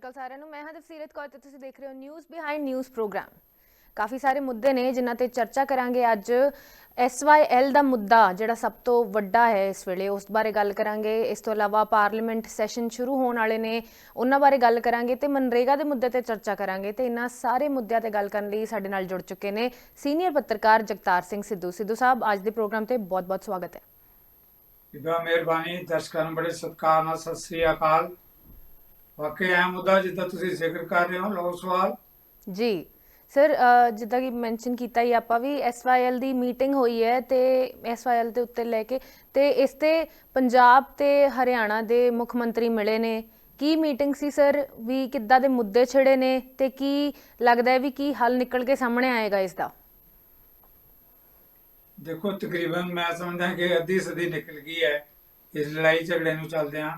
ਸ਼੍ਰੀ ਅਕਾਲ ਸਾਰਿਆਂ ਨੂੰ, ਮੈਂ ਹਾਂ ਦਫਸੀਰਤ ਕੌਰ ਤੇ ਤੁਸੀਂ ਦੇਖ ਰਹੇ ਹੋ ਨਿਊਜ਼ ਬਿਹਾਈਂਡ ਨਿਊਜ਼ ਪ੍ਰੋਗਰਾਮ ਕਾਫੀ ਸਾਰੇ ਮੁੱਦੇ ਨੇ ਜਿਨ੍ਹਾਂ ਤੇ ਚਰਚਾ ਕਰਾਂਗੇ ਅੱਜ। SYL ਦਾ ਮੁੱਦਾ ਜਿਹੜਾ ਸਭ ਤੋਂ ਵੱਡਾ ਹੈ ਇਸ ਵੇਲੇ, ਉਸ ਬਾਰੇ ਗੱਲ ਕਰਾਂਗੇ। ਇਸ ਤੋਂ ਇਲਾਵਾ ਪਾਰਲੀਮੈਂਟ ਸੈਸ਼ਨ ਸ਼ੁਰੂ ਹੋਣ ਵਾਲੇ ਨੇ, ਉਹਨਾਂ ਬਾਰੇ ਗੱਲ ਕਰਾਂਗੇ ਤੇ ਮਨਰੇਗਾ ਦੇ ਮੁੱਦੇ ਤੇ ਚਰਚਾ ਕਰਾਂਗੇ ਤੇ ਇਹਨਾਂ ਸਾਰੇ ਮੁੱਦਿਆਂ ਤੇ ਗੱਲ ਕਰਨ ਲਈ ਸਾਡੇ ਨਾਲ ਜੁੜ ਚੁੱਕੇ ਨੇ ਸੀਨੀਅਰ ਪੱਤਰਕਾਰ ਜਗਤਾਰ ਸਿੰਘ ਸਿੱਧੂ। ਸਿੱਧੂ ਸਾਹਿਬ, ਅੱਜ ਦੇ ਪ੍ਰੋਗਰਾਮ ਤੇ ਬਹੁਤ-ਬਹੁਤ ਸਵਾਗਤ ਹੈ। ਬੀਬਾ ਮਿਹਰਬਾਨੀ, ਦਰਸ਼ਕਾਂ ਨੂੰ ਬੜੇ ਸਤਿਕਾਰ ਨਾਲ ਸਤਿ ਸ੍ਰੀ ਅਕਾਲ। ਵਾਕਈ ਇਹ ਮੁੱਦਾ ਜਿੱਦਾਂ ਤੁਸੀਂ ਜ਼ਿਕਰ ਕਰ ਰਹੇ ਹੋ ਲਓ ਸਵਾਲ। ਜੀ। ਸਰ ਜਿੱਦਾਂ ਕਿ ਮੈਂਸ਼ਨ ਕੀਤਾ ਹੀ ਆਪਾਂ ਵੀ SYL ਦੀ ਮੀਟਿੰਗ ਹੋਈ ਹੈ ਤੇ SYL ਦੇ ਉੱਤੇ ਲੈ ਕੇ ਤੇ ਇਸ ਤੇ ਪੰਜਾਬ ਤੇ ਹਰਿਆਣਾ ਦੇ ਮੁੱਖ ਮੰਤਰੀ ਮਿਲੇ ਨੇ। ਕੀ ਮੀਟਿੰਗ ਸੀ ਸਰ? ਵੀ ਕਿੱਦਾਂ ਦੇ ਮੁੱਦੇ ਛਿੜੇ ਨੇ ਤੇ ਕੀ ਲੱਗਦਾ ਹੈ ਵੀ ਕੀ ਹੱਲ ਨਿਕਲ ਕੇ ਸਾਹਮਣੇ ਆਏਗਾ ਇਸ ਦਾ? ਦੇਖੋ ਤਕਰੀਬਨ ਮੈਂ ਸਮਝਦਾ ਕਿ ਅੱਧੀ ਸਦੀ ਨਿਕਲ ਗਈ ਹੈ। ਇਸ ਲੜਾਈ ਝਗੜੇ ਨੂੰ ਚੱਲਦਿਆਂ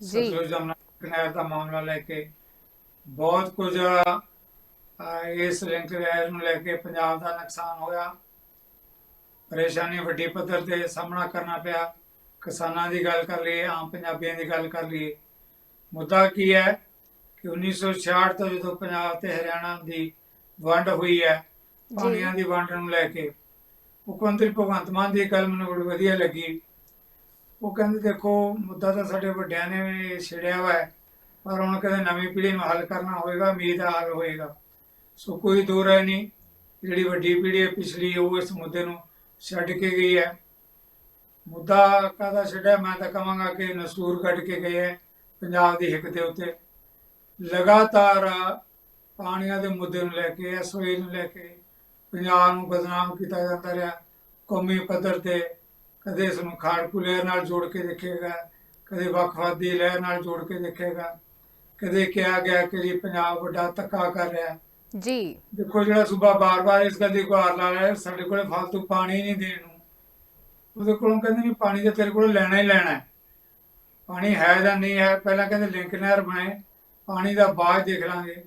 ਜੀ। ਸਤਲੁਜ ਜਮਨਾ ਨਹਿਰ ਦਾ ਮਾਮਲਾ ਲੈ ਕੇ। ਬਹੁਤ ਕੁਝ ਇਸ ਲਿੰਕ ਨਹਿਰ ਨੂੰ ਲੈ ਕੇ ਪੰਜਾਬ ਦਾ ਨੁਕਸਾਨ ਹੋਇਆ। ਪਰੇਸ਼ਾਨੀ ਵੱਡੀ ਪੱਧਰ ਤੇ ਸਾਹਮਣਾ ਕਰਨਾ ਪਿਆ। ਕਿਸਾਨਾਂ ਦੀ ਗੱਲ ਕਰ ਲਈਏ ਆਮ ਪੰਜਾਬੀਆਂ ਦੀ ਗੱਲ ਕਰ ਲਈਏ। ਮੁੱਦਾ ਕੀ ਹੈ ਕਿ 1966 ਤੋਂ ਜਦੋਂ ਪੰਜਾਬ ਤੇ ਹਰਿਆਣਾ ਦੀ ਵੰਡ ਹੋਈ ਹੈ ਪਾਣੀਆਂ ਦੀ ਵੰਡ ਨੂੰ ਲੈ ਕੇ ਮੁੱਖ ਮੰਤਰੀ ਭਗਵੰਤ ਮਾਨ ਦੀ ਗੱਲ ਮੈਨੂੰ ਬੜੀ ਵਧੀਆ ਲੱਗੀ। ਉਹ ਕਹਿੰਦੇ ਦੇਖੋ, ਮੁੱਦਾ ਤਾਂ ਸਾਡੇ ਵੱਡਿਆਂ ਨੇ ਵੀ ਛੇੜਿਆ ਹੋਇਆ ਹੈ, ਪਰ ਹੁਣ ਕਹਿੰਦੇ ਨਵੀਂ ਪੀੜ੍ਹੀ ਨੂੰ ਹੱਲ ਕਰਨਾ ਹੋਏਗਾ, ਉਮੀਦ ਦਾ ਹੱਲ ਹੋਏਗਾ। ਸੋ ਕੋਈ ਦੋ ਰਾਏ ਨਹੀਂ, ਜਿਹੜੀ ਵੱਡੀ ਪੀੜ੍ਹੀ ਹੈ, ਪਿਛਲੀ ਉਹ ਇਸ ਮੁੱਦੇ ਨੂੰ ਛੱਡ ਕੇ ਗਈ ਹੈ। ਮੁੱਦਾ ਕਾਹਦਾ ਛੱਡਿਆ? ਮੈਂ ਤਾਂ ਕਹਾਂਗਾ ਕਿ ਨਸੂਰ ਕੱਢ ਕੇ ਗਏ ਹੈ, ਪੰਜਾਬ ਦੀ ਹਿੱਕ ਦੇ ਉੱਤੇ। ਲਗਾਤਾਰ ਪਾਣੀਆਂ ਦੇ ਮੁੱਦੇ ਨੂੰ ਲੈ ਕੇ, ਐਸਓਏ ਨੂੰ ਲੈ ਕੇ, ਪੰਜਾਬ ਨੂੰ ਬਦਨਾਮ ਕੀਤਾ ਜਾਂਦਾ ਰਿਹਾ, ਕੌਮੀ ਪੱਧਰ ਤੇ ਕਦੇ ਇਸ ਨੂੰ ਖਾੜਕੂ ਲਹਿਰ ਨਾਲ ਜੋੜ ਕੇ ਦੇਖੇਗਾ ਕਦੇ ਵੱਖਵਾਦੀ ਲਹਿਰ ਨਾਲ ਜੋੜ ਕੇ ਦੇਖੇਗਾ। ਕਦੇ ਕਿਹਾ ਗਿਆ ਕਿ ਜੀ ਪੰਜਾਬ ਵੱਡਾ ਧੱਕਾ ਕਰ ਰਿਹਾ ਜੀ। ਦੇਖੋ ਜਿਹੜਾ ਸੂਬਾ ਬਾਰ-ਬਾਰ ਇਸ ਗੱਲ ਦੀ ਗੁਹਾਰ ਲਾ ਰਿਹਾ ਸਾਡੇ ਕੋਲੇ ਫालतू ਪਾਣੀ ਨਹੀਂ ਦੇਣ ਨੂੰ। ਉਹਦੇ ਕੋਲੋਂ ਕਹਿੰਦੇ ਨਹੀਂ ਪਾਣੀ ਤਾਂ ਤੇਰੇ ਕੋਲੋਂ ਲੈਣਾ ਹੀ ਲੈਣਾ ਹੈ। ਪਾਣੀ ਹੈ ਜਾਂ ਨਹੀਂ ਹੈ ਪਹਿਲਾਂ ਕਹਿੰਦੇ ਲਿੰਕ ਨਹਿਰ ਬਣੇ ਪਾਣੀ ਦਾ ਬਾਅਦ ਦੇਖ ਲਾਂਗੇ।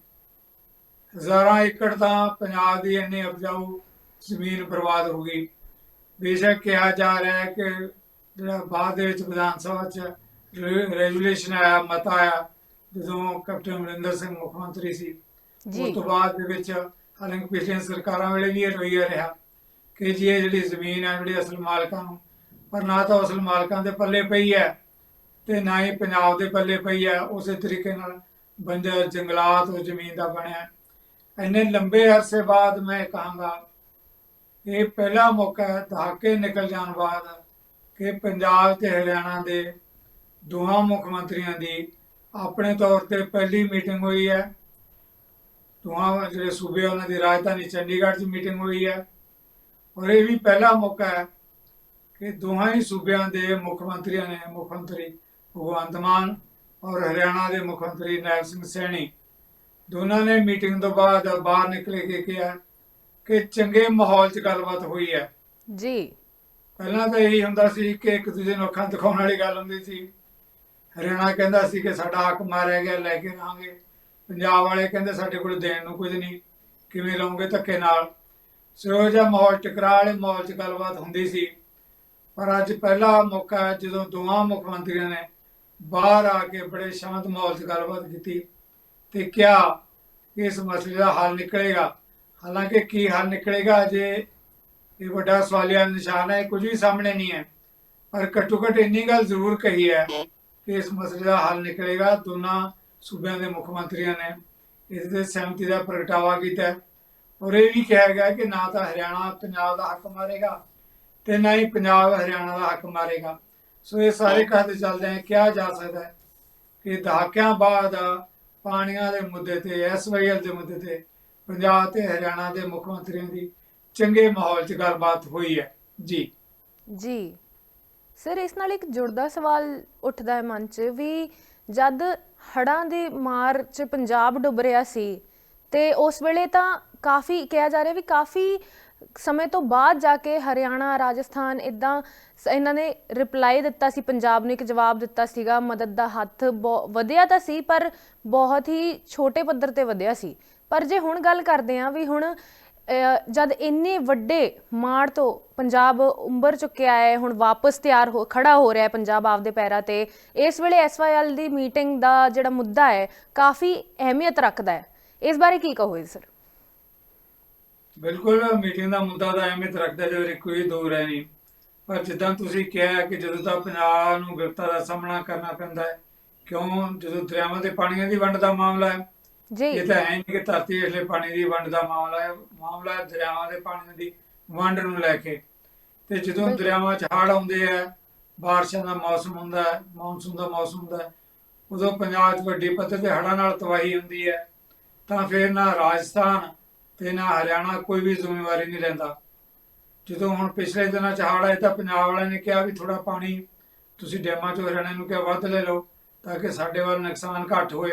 ਹਜ਼ਾਰਾਂ ਏਕੜ ਤਾਂ ਪੰਜਾਬ ਦੀ ਇੰਨੀ ਉਪਜਾਊ ਜ਼ਮੀਨ ਬਰਬਾਦ ਹੋ ਗਈ। ਬੇਸ਼ੱਕ ਕਿਹਾ ਜਾ ਰਿਹਾ ਹੈ ਕਿ ਜਿਹੜਾ ਬਾਅਦ ਦੇ ਵਿੱਚ ਵਿਧਾਨ ਸਭਾ 'ਚ ਰੈਜੂਲੇਸ਼ਨ ਆਇਆ ਮਤਾ ਆਇਆ ਜਦੋਂ ਕੈਪਟਨ ਅਮਰਿੰਦਰ ਸਿੰਘ ਮੁੱਖ ਮੰਤਰੀ ਸੀ ਉਸ ਤੋਂ ਬਾਅਦ ਦੇ ਵਿੱਚ ਹਾਲਾਂਕਿ ਪਿਛਲੀਆਂ ਸਰਕਾਰਾਂ ਵੇਲੇ ਵੀ ਇਹ ਰਵੱਈਆ ਰਿਹਾ ਕਿ ਜੀ ਇਹ ਜਿਹੜੀ ਜ਼ਮੀਨ ਹੈ ਜਿਹੜੀ ਅਸਲ ਮਾਲਕਾਂ ਨੂੰ ਪਰ ਨਾ ਤਾਂ ਅਸਲ ਮਾਲਕਾਂ ਦੇ ਪੱਲੇ ਪਈ ਹੈ ਤੇ ਨਾ ਹੀ ਪੰਜਾਬ ਦੇ ਪੱਲੇ ਪਈ ਹੈ ਉਸੇ ਤਰੀਕੇ ਨਾਲ ਬੰਜਰ ਜੰਗਲਾਤ ਉਹ ਜ਼ਮੀਨ ਦਾ ਬਣਿਆ। ਇੰਨੇ ਲੰਬੇ ਅਰਸੇ ਬਾਅਦ ਮੈਂ ਕਹਾਂਗਾ ਇਹ ਪਹਿਲਾ ਮੌਕਾ ਹੈ, ਦਹਾਕੇ ਨਿਕਲ ਜਾਣ ਬਾਅਦ ਕਿ ਪੰਜਾਬ ਤੇ ਹਰਿਆਣਾ ਦੇ ਦੋਹਾਂ ਮੁੱਖ ਮੰਤਰੀਆਂ ਦੀ ਆਪਣੇ ਤੌਰ ਤੇ ਪਹਿਲੀ ਮੀਟਿੰਗ ਹੋਈ ਹੈ। ਦੋਹਾਂ ਜਿਹੜੇ ਸੂਬੇ ਉਹਨਾਂ ਦੀ ਰਾਜਧਾਨੀ ਚੰਡੀਗੜ੍ਹ 'ਚ ਮੀਟਿੰਗ ਹੋਈ ਹੈ। ਔਰ ਇਹ ਵੀ ਪਹਿਲਾ ਮੌਕਾ ਹੈ ਕਿ ਦੋਹਾਂ ਹੀ ਸੂਬਿਆਂ ਦੇ ਮੁੱਖ ਮੰਤਰੀਆਂ ਨੇ, ਮੁੱਖ ਮੰਤਰੀ ਭਗਵੰਤ ਮਾਨ ਔਰ ਹਰਿਆਣਾ ਦੇ ਮੁੱਖ ਮੰਤਰੀ ਨਾਇਬ ਸਿੰਘ ਸੈਣੀ। ਦੋਨਾਂ ਨੇ ਮੀਟਿੰਗ ਤੋਂ ਬਾਅਦ ਬਾਹਰ ਨਿਕਲੇ ਕੇ ਕਿਹਾ ਕਿ ਚੰਗੇ ਮਾਹੌਲ 'ਚ ਗੱਲਬਾਤ ਹੋਈ ਹੈ। ਜੀ। ਪਹਿਲਾਂ ਤਾਂ ਇਹੀ ਹੁੰਦਾ ਸੀ ਕਿ ਇੱਕ ਦੂਜੇ ਨੂੰ ਅੱਖਾਂ ਦਿਖਾਉਣ ਵਾਲੀ ਗੱਲ ਹੁੰਦੀ ਸੀ। ਹਰਿਆਣਾ ਕਹਿੰਦਾ ਸੀ ਕਿ ਸਾਡਾ ਹੱਕ ਮਾਰਿਆ ਗਿਆ ਲੈ ਕੇ ਰਹਾਂਗੇ ਪੰਜਾਬ ਵਾਲੇ ਕਹਿੰਦੇ ਸਾਡੇ ਕੋਲ ਦੇਣ ਨੂੰ ਕੁਝ ਨਹੀਂ। ਕਿਵੇਂ ਲਓਗੇ ਧੱਕੇ ਨਾਲ? ਸੋ ਜਿਹਾ ਮਾਹੌਲ ਟਕਰਾਅ ਵਾਲੇ ਮਾਹੌਲ 'ਚ ਗੱਲਬਾਤ ਹੁੰਦੀ ਸੀ। ਪਰ ਅੱਜ ਪਹਿਲਾ ਮੌਕਾ ਜਦੋਂ ਦੋਵਾਂ ਮੁੱਖ ਮੰਤਰੀਆਂ ਨੇ ਬਾਹਰ ਆ ਕੇ ਬੜੇ ਸ਼ਾਂਤ ਮਾਹੌਲ 'ਚ ਗੱਲਬਾਤ ਕੀਤੀ ਤੇ ਕਿਹਾ ਇਸ ਮਸਲੇ ਦਾ ਹੱਲ ਨਿਕਲੇਗਾ। ਹਾਲਾਂਕਿ ਕੀ ਹੱਲ ਨਿਕਲੇਗਾ ਜੇ ਇਹ ਵੱਡਾ ਸਵਾਲੀਆ ਨਿਸ਼ਾਨ ਹੈ ਕੁਝ ਵੀ ਸਾਹਮਣੇ ਨਹੀਂ ਹੈ। ਪਰ ਘੱਟੋ ਘੱਟ ਇੰਨੀ ਗੱਲ ਜ਼ਰੂਰ ਕਹੀ ਹੈ ਕਿ ਇਸ ਮਸਲੇ ਦਾ ਹੱਲ ਨਿਕਲੇਗਾ। ਦੋਨਾਂ ਸੂਬਿਆਂ ਦੇ ਮੁੱਖ ਮੰਤਰੀਆਂ ਨੇ ਇਸ ਦੇ ਸਹਿਮਤੀ ਦਾ ਪ੍ਰਗਟਾਵਾ ਕੀਤਾ ਔਰ ਇਹ ਵੀ ਕਿਹਾ ਗਿਆ ਕਿ ਨਾ ਤਾਂ ਹਰਿਆਣਾ ਪੰਜਾਬ ਦਾ ਹੱਕ ਮਾਰੇਗਾ ਤੇ ਨਾ ਹੀ ਪੰਜਾਬ ਹਰਿਆਣਾ ਦਾ ਹੱਕ ਮਾਰੇਗਾ। ਸੋ ਇਹ ਸਾਰੇ ਕਹਤੇ ਚੱਲਦੇ ਹੈ। ਕਿਹਾ ਜਾ ਸਕਦਾ ਹੈ ਕਿ ਦਹਾਕਿਆਂ ਬਾਅਦ ਪਾਣੀਆਂ ਦੇ ਮੁੱਦੇ ਤੇ ਐਸਵਾਈਐਲ ਦੇ ਮੁੱਦੇ ਤੇ ਪੰਜਾਬ ਤੇ ਹਰਿਆਣਾ ਦੇ ਮੁੱਖ ਮੰਤਰੀਆਂ ਦੀ ਚੰਗੇ ਮਾਹੌਲ 'ਚ ਗੱਲਬਾਤ ਹੋਈ ਹੈ। ਜੀ। ਜੀ। ਸਰ, ਇਸ ਨਾਲ ਇੱਕ ਜੁੜਦਾ ਸਵਾਲ ਉੱਠਦਾ ਹੈ ਮਨ 'ਚ ਵੀ ਜਦ ਹੜ੍ਹਾਂ ਦੀ ਮਾਰ 'ਚ ਪੰਜਾਬ ਡੁੱਬ ਰਿਹਾ ਸੀ ਤੇ ਉਸ ਵੇਲੇ ਤਾਂ ਕਾਫੀ ਕਿਹਾ ਜਾ ਰਿਹਾ ਵੀ ਕਾਫੀ ਸਮੇਂ ਤੋਂ ਬਾਅਦ ਜਾ ਕੇ ਹਰਿਆਣਾ, ਰਾਜਸਥਾਨ ਇਦਾਂ ਇਹਨਾਂ ਨੇ ਰਿਪਲਾਈ ਦਿੱਤਾ ਸੀ, ਪੰਜਾਬ ਨੂੰ ਇੱਕ ਜਵਾਬ ਦਿੱਤਾ ਸੀਗਾ, ਮਦਦ ਦਾ ਹੱਥ ਬਹੁ- ਵਧਿਆ ਤਾਂ ਸੀ ਪਰ ਬਹੁਤ ਹੀ ਛੋਟੇ ਪੱਧਰ ਤੇ ਵਧਿਆ ਸੀ। ਪਰ ਜੇ ਹੁਣ ਗੱਲ ਕਰਦੇ ਆਂ ਵੀ ਹੁਣ ਜਦ ਇੰਨੇ ਵੱਡੇ ਮਾੜ ਤੋਂ ਪੰਜਾਬ ਉੱਭਰ ਚੁੱਕਿਆ ਹੈ, ਹੁਣ ਵਾਪਸ ਤਿਆਰ ਹੋ, ਖੜਾ ਹੋ ਰਿਹਾ ਹੈ ਪੰਜਾਬ ਆਪਦੇ ਪੈਰਾਂ ਤੇ, ਇਸ ਵੇਲੇ ਐਸਵਾਈਐਲ ਦੀ ਮੀਟਿੰਗ ਦਾ ਜਿਹੜਾ ਮੁੱਦਾ ਹੈ, ਕਾਫੀ ਅਹਿਮੀਅਤ ਰੱਖਦਾ ਹੈ। ਇਸ ਬਾਰੇ ਕੀ ਕਹੋਗੇ ਸਰ? ਬਿਲਕੁਲ, ਮੀਟਿੰਗ ਦਾ ਮੁੱਦਾ ਤਾਂ ਅਹਿਮੀਅਤ ਰੱਖਦਾ ਜਦੋਂ ਕੋਈ ਦੂਰ ਹੈ ਨਹੀਂ। ਪਰ ਜਿੱਦਾਂ ਤੁਸੀਂ ਕਿਹਾ ਕਿ ਜਦੋਂ ਤਾਂ ਪੰਜਾਬ ਨੂੰ ਗ੍ਰਿਫ਼ਤਾਰ ਦਾ ਸਾਹਮਣਾ ਕਰਨਾ ਪੈਂਦਾ ਹੈ, ਕਿਉਂ? ਜਦੋਂ ਦਰਿਆਵਾਂ ਦੇ ਪਾਣੀਆਂ ਦੀ ਵੰਡ ਦਾ ਮਾਮਲਾ ਹੈ ਜੀ। ਇਹ ਤਾਂ ਨਹੀਂ ਕਿ ਧਰਤੀ ਹੇਠਲੇ ਪਾਣੀ ਦੀ ਵੰਡ ਦਾ ਮਾਮਲਾ ਹੈ। ਮਾਮਲਾ ਹੈ ਦਰਿਆਵਾਂ ਦੇ ਪਾਣੀ ਦੀ ਵੰਡ ਨੂੰ ਲੈ ਕੇ। ਤੇ ਜਦੋਂ। ਦਰਿਆਵਾਂ 'ਚ ਹੜ੍ਹ ਆਉਂਦੇ ਆ ਬਾਰਿਸ਼ਾਂ ਦਾ ਮੌਸਮ ਹੁੰਦਾ ਹੈ ਮੌਨਸੂਨ ਦਾ ਮੌਸਮ ਹੁੰਦਾ ਉਦੋਂ ਪੰਜਾਬ 'ਚ ਵੱਡੀ ਪੱਧਰ ਤੇ ਹੜ੍ਹਾਂ ਨਾਲ ਤਬਾਹੀ ਹੁੰਦੀ ਹੈ। ਤਾਂ ਫਿਰ ਨਾ ਰਾਜਸਥਾਨ ਤੇ ਨਾ ਹਰਿਆਣਾ ਕੋਈ ਵੀ ਜ਼ਿੰਮੇਵਾਰੀ ਨਹੀਂ ਲੈਂਦਾ। ਜਦੋਂ ਹੁਣ ਪਿਛਲੇ ਦਿਨਾਂ 'ਚ ਹੜ੍ਹ ਆਏ ਤਾਂ ਪੰਜਾਬ ਵਾਲਿਆਂ ਨੇ ਕਿਹਾ ਵੀ ਥੋੜਾ ਪਾਣੀ ਤੁਸੀਂ ਡੈਮਾਂ 'ਚੋਂ ਹਰਿਆਣਾ ਨੂੰ ਕਿਹਾ ਵੱਧ ਲੈ ਲਓ ਤਾਂ ਕਿ ਸਾਡੇ ਵੱਲ ਨੁਕਸਾਨ ਘੱਟ ਹੋਏ।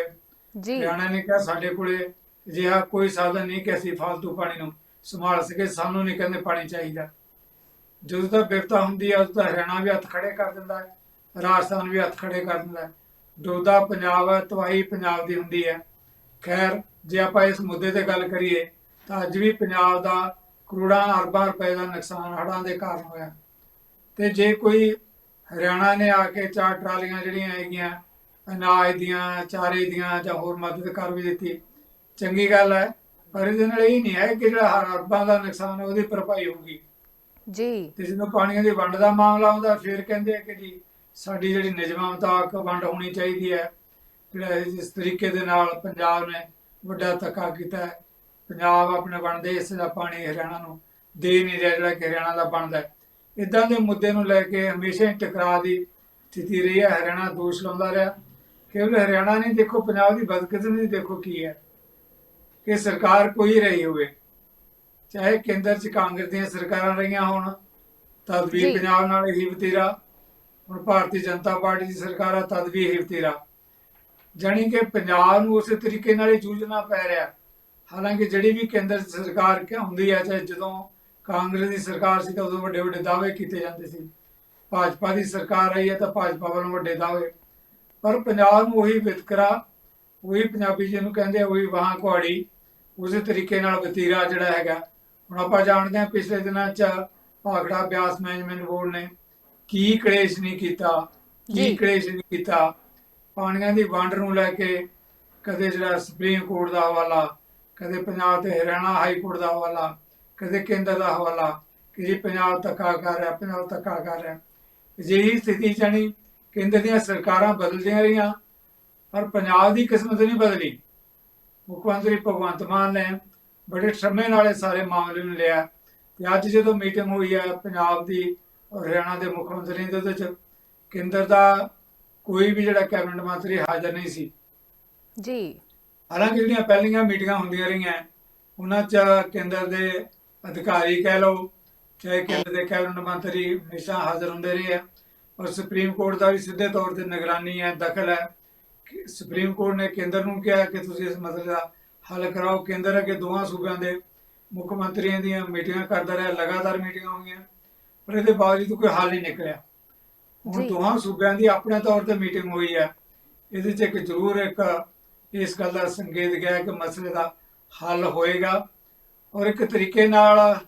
ਜੀ। ਹਰਿਆਣਾ ਨੇ ਕਿਹਾ ਸਾਡੇ ਕੋਲੇ ਅਜਿਹਾ ਕੋਈ ਸਾਧਨ ਨਹੀਂ ਕਿ ਅਸੀਂ ਫालतू ਪਾਣੀ ਨੂੰ ਸੰਭਾਲ ਸਕੇ ਸਾਨੂੰ ਨਹੀਂ ਕਹਿੰਦੇ ਪਾਣੀ ਚਾਹੀਦਾ। ਜਦੋਂ ਤੱਕ ਬਿਪਤਾ ਹੁੰਦੀ ਹੈ ਉਦੋਂ ਤਾਂ ਹਰਿਆਣਾ ਵੀ ਹੱਥ ਖੜੇ ਕਰ ਦਿੰਦਾ ਹੈ, ਰਾਜਸਥਾਨ ਵੀ ਹੱਥ ਖੜੇ ਕਰ ਦਿੰਦਾ ਹੈ। ਡੋਦਾ ਪੰਜਾਬ ਹੈ ਤਵਾਹੀ ਪੰਜਾਬ ਦੀ ਹੁੰਦੀ ਹੈ। ਖੈਰ, ਜੇ ਆਪਾਂ ਇਸ ਮੁੱਦੇ ਤੇ ਗੱਲ ਕਰੀਏ, ਤਾਂ ਅੱਜ ਵੀ ਪੰਜਾਬ ਦਾ ਕਰੋੜਾਂ ਅਰਬਾਂ ਰੁਪਏ ਦਾ ਨੁਕਸਾਨ ਹੜਾਂ ਦੇ ਕਾਰਨ ਹੋਇਆ। ਤੇ ਜੇ ਕੋਈ ਹਰਿਆਣਾ ਨੇ ਆ ਕੇ ਚਾਰ ਟਰਾਲੀਆਂ ਜਿਹੜੀਆਂ ਹੈਗੀਆਂ ਅਨਾਜ ਦੀਆਂ ਚਾਰੇ ਦੀਆਂ ਜਾਂ ਹੋਰ ਮਦਦ ਕਰ ਵੀ ਦਿੱਤੀ। ਚੰਗੀ ਗੱਲ ਹੈ ਪਰ ਇਹਦੇ ਨਾਲ ਇਹ ਨਹੀਂ ਹੈ ਕਿ ਜਿਹੜਾ ਹਰ ਅਰਬਾਂ ਦਾ ਨੁਕਸਾਨ ਉਹਦੀ ਭਰਪਾਈ ਹੋਊਗੀ। ਜੀ। ਤੇ ਜਦੋਂ ਪਾਣੀਆਂ ਦੀ ਵੰਡ ਦਾ ਮਾਮਲਾ ਆਉਂਦਾ ਫਿਰ ਕਹਿੰਦੇ ਆ ਕਿ ਜੀ ਸਾਡੀ ਜਿਹੜੀ ਨਿਯਮਾਂ ਮੁਤਾਬਕ ਵੰਡ ਹੋਣੀ ਚਾਹੀਦੀ ਹੈ ਜਿਹੜਾ ਇਸ ਤਰੀਕੇ ਦੇ ਨਾਲ ਪੰਜਾਬ ਨੇ ਵੱਡਾ ਧੱਕਾ ਕੀਤਾ ਹੈ। ਪੰਜਾਬ ਆਪਣੇ ਬਣਦੇ ਹਿੱਸੇ ਦਾ ਪਾਣੀ ਹਰਿਆਣਾ ਨੂੰ ਦੇ ਨਹੀਂ ਰਿਹਾ ਜਿਹੜਾ ਕਿ ਹਰਿਆਣਾ ਦਾ ਬਣਦਾ ਇਦਾਂ ਦੇ ਮੁੱਦੇ ਨੂੰ ਲੈ ਕੇ ਹਮੇਸ਼ਾ ਟਕਰਾਅ ਦੀ ਸਥਿਤੀ ਰਹੀ ਹੈ ਹਰਿਆਣਾ ਦੋਸ਼ ਲਾਉਂਦਾ ਰਿਹਾ। ਕੇਵਲ ਹਰਿਆਣਾ ਨਹੀਂ ਦੇਖੋ ਪੰਜਾਬ ਦੀ ਬਦਕਿਸਮਤੀ ਦੇਖੋ ਕੀ ਹੈ। ਕਿ ਸਰਕਾਰ ਕੋਈ ਰਹੀ ਹੋਵੇ ਚਾਹੇ ਕੇਂਦਰ 'ਚ ਕਾਂਗਰਸ ਦੀਆਂ ਸਰਕਾਰਾਂ ਰਹੀਆਂ ਹੋਣ ਤਦ ਵੀ। ਪੰਜਾਬ ਨਾਲ ਇਹੀ ਵਤੀਰਾ ਹੁਣ ਭਾਰਤੀ ਜਨਤਾ ਪਾਰਟੀ ਦੀ ਸਰਕਾਰ ਆ ਤਦ ਵੀ ਇਹੀ ਵਤੀਰਾ ਜਾਣੀ ਕਿ ਪੰਜਾਬ ਨੂੰ ਉਸੇ ਤਰੀਕੇ ਨਾਲ ਹੀ ਜੂਝਣਾ ਪੈ ਰਿਹਾ। ਹਾਲਾਂਕਿ ਜਿਹੜੀ ਵੀ ਕੇਂਦਰ ਸਰਕਾਰ ਕਿ ਹੁੰਦੀ ਹੈ ਚਾਹੇ ਜਦੋਂ ਕਾਂਗਰਸ ਦੀ ਸਰਕਾਰ ਸੀ ਤਾਂ ਉਦੋਂ ਵੱਡੇ ਵੱਡੇ ਦਾਅਵੇ ਕੀਤੇ ਜਾਂਦੇ ਸੀ। ਭਾਜਪਾ ਦੀ ਸਰਕਾਰ ਆਈ ਹੈ ਤਾਂ ਭਾਜਪਾ ਵੱਲੋਂ ਵੱਡੇ ਦਾਅਵੇ ਪਰ ਪੰਜਾਬ ਨੂੰ ਉਹੀ ਵਿਤਕਰਾ ਉਹੀ ਪੰਜਾਬੀ ਜਿਹਨੂੰ ਕਹਿੰਦੇ ਆ ਉਹੀ ਵਾਹਾਂ ਕੁਹਾੜੀ ਉਸੇ ਤਰੀਕੇ ਨਾਲ ਵਤੀਰਾ ਜਿਹੜਾ ਹੈਗਾ। ਹੁਣ ਆਪਾਂ ਜਾਣਦੇ ਹਾਂ ਪਿਛਲੇ ਦਿਨਾਂ 'ਚ ਭਾਖੜਾ ਬਿਆਸ ਮੈਨੇਜਮੈਂਟ ਬੋਰਡ ਨੇ ਕੀ ਕਲੇਸ਼ ਨਹੀਂ ਕੀਤਾ ਕੀ। ਕਲੇਸ਼ ਨਹੀਂ ਕੀਤਾ। ਪਾਣੀਆਂ ਦੀ ਵੰਡ ਨੂੰ ਲੈ ਕੇ ਕਦੇ ਜਿਹੜਾ ਸੁਪਰੀਮ ਕੋਰਟ ਦਾ ਹਵਾਲਾ ਕਦੇ ਪੰਜਾਬ ਤੇ ਹਰਿਆਣਾ ਹਾਈ ਕੋਰਟ ਦਾ ਹਵਾਲਾ ਕਦੇ ਕੇਂਦਰ ਦਾ ਹਵਾਲਾ ਕਿ ਜੀ ਪੰਜਾਬ ਧੱਕਾ ਕਰ ਰਿਹਾ ਪੰਜਾਬ ਧੱਕਾ ਕਰ ਰਿਹਾ। ਅਜਿਹੀ ਸਥਿਤੀ ਜਾਣੀ ਕੇਂਦਰ ਦੀਆਂ ਸਰਕਾਰਾਂ ਬਦਲਦੀਆਂ ਰਹੀਆਂ ਪਰ ਪੰਜਾਬ ਦੀ ਕਿਸਮਤ ਨਹੀਂ ਬਦਲੀ। ਮੁੱਖ ਮੰਤਰੀ ਭਗਵੰਤ ਮਾਨ ਨੇ ਬੜੇ ਸਮੇਂ ਨਾਲ ਇਹ ਸਾਰੇ ਮਾਮਲੇ ਨੂੰ ਲਿਆ। ਤੇ ਅੱਜ ਜਦੋਂ ਮੀਟਿੰਗ ਹੋਈ ਹੈ ਪੰਜਾਬ ਦੀ ਔਰ ਹਰਿਆਣਾ ਦੇ ਮੁੱਖ ਮੰਤਰੀ ਦੇ ਉਹਦੇ ਚ ਕੇਂਦਰ ਦਾ ਕੋਈ ਵੀ ਜਿਹੜਾ ਕੈਬਨਿਟ ਮੰਤਰੀ ਹਾਜ਼ਰ ਨਹੀਂ ਸੀ। ਜੀ। ਹਾਲਾਂਕਿ ਜਿਹੜੀਆਂ ਪਹਿਲੀਆਂ ਮੀਟਿੰਗਾਂ ਹੁੰਦੀਆਂ ਰਹੀਆਂ ਉਹਨਾਂ 'ਚ ਕੇਂਦਰ ਦੇ ਅਧਿਕਾਰੀ ਕਹਿ ਲਓ ਚਾਹੇ ਕੇਂਦਰ ਦੇ ਕੈਬਨਿਟ ਮੰਤਰੀ ਹਮੇਸ਼ਾ ਹਾਜ਼ਰ ਹੁੰਦੇ ਰਹੇ ਆ ਔਰ ਸੁਪਰੀਮ ਕੋਰਟ ਦਾ ਵੀ ਸਿੱਧੇ ਤੌਰ ਤੇ ਨਿਗਰਾਨੀ ਹੈ ਦਖਲ ਹੈ। ਸੁਪਰੀਮ ਕੋਰਟ ਨੇ ਕੇਂਦਰ ਨੂੰ ਕਿਹਾ ਕਿ ਤੁਸੀਂ ਇਸ ਮਸਲੇ ਦਾ ਹੱਲ ਕਰਾਓ। ਕੇਂਦਰ ਅੱਗੇ ਦੋਵਾਂ ਸੂਬਿਆਂ ਦੇ ਮੁੱਖ ਮੰਤਰੀਆਂ ਦੀਆਂ ਮੀਟਿੰਗਾਂ ਕਰਦਾ ਰਿਹਾ ਲਗਾਤਾਰ ਮੀਟਿੰਗਾਂ ਹੋਈਆਂ ਪਰ ਇਹਦੇ ਬਾਵਜੂਦ ਕੋਈ ਹੱਲ ਨਹੀਂ ਨਿਕਲਿਆ। ਹੁਣ। ਦੋਹਾਂ ਸੂਬਿਆਂ ਦੀ ਆਪਣੇ ਤੌਰ ਤੇ ਮੀਟਿੰਗ ਹੋਈ ਹੈ। ਇਹਦੇ 'ਚ ਇੱਕ ਜ਼ਰੂਰ ਇੱਕ ਇਸ ਗੱਲ ਦਾ ਸੰਕੇਤ ਗਿਆ ਕਿ ਮਸਲੇ ਦਾ ਹੱਲ ਹੋਏਗਾ। ਔਰ ਇੱਕ ਤਰੀਕੇ ਨਾਲ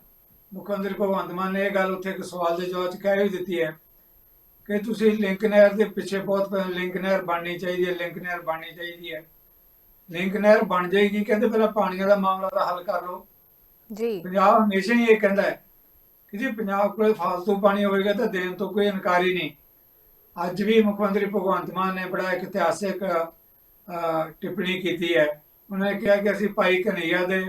ਮੁੱਖ ਮੰਤਰੀ ਭਗਵੰਤ ਮਾਨ ਨੇ ਇਹ ਗੱਲ ਉੱਥੇ ਇੱਕ ਸਵਾਲ ਦੇ ਜਵਾਬ 'ਚ ਕਹਿ ਵੀ ਦਿੱਤੀ ਹੈ ਕਿ ਤੁਸੀਂ ਲਿੰਕ ਨਹਿਰ ਦੇ ਪਿੱਛੇ ਬਹੁਤ ਪਹਿਲਾਂ ਲਿੰਕ ਨਹਿਰ ਬਣਨੀ ਚਾਹੀਦੀ ਹੈ ਲਿੰਕ ਨਹਿਰ ਬਣਨੀ ਚਾਹੀਦੀ ਹੈ। ਲਿੰਕ ਨਹਿਰ ਬਣ ਜਾਏਗੀ ਕਹਿੰਦੇ ਪਹਿਲਾਂ ਪਾਣੀਆਂ ਦਾ ਮਾਮਲਾ ਦਾ ਹੱਲ ਕਰ ਲਓ। ਜੀ। ਪੰਜਾਬ ਹਮੇਸ਼ਾ ਹੀ ਇਹ ਕਹਿੰਦਾ ਹੈ ਕਿ ਜੇ ਪੰਜਾਬ ਕੋਲੇ ਫालतू ਪਾਣੀ ਹੋਵੇਗਾ ਤਾਂ ਦੇਣ ਤੋਂ ਕੋਈ ਇਨਕਾਰ ਹੀ ਨਹੀਂ। ਅੱਜ ਵੀ ਮੁੱਖ ਮੰਤਰੀ ਭਗਵੰਤ ਮਾਨ ਨੇ ਬੜਾ ਇੱਕ ਇਤਿਹਾਸਿਕ ਟਿੱਪਣੀ ਕੀਤੀ ਹੈ। ਉਹਨਾਂ ਨੇ ਕਿਹਾ ਕਿ ਅਸੀਂ ਭਾਈ ਕਨਈਆ ਦੇ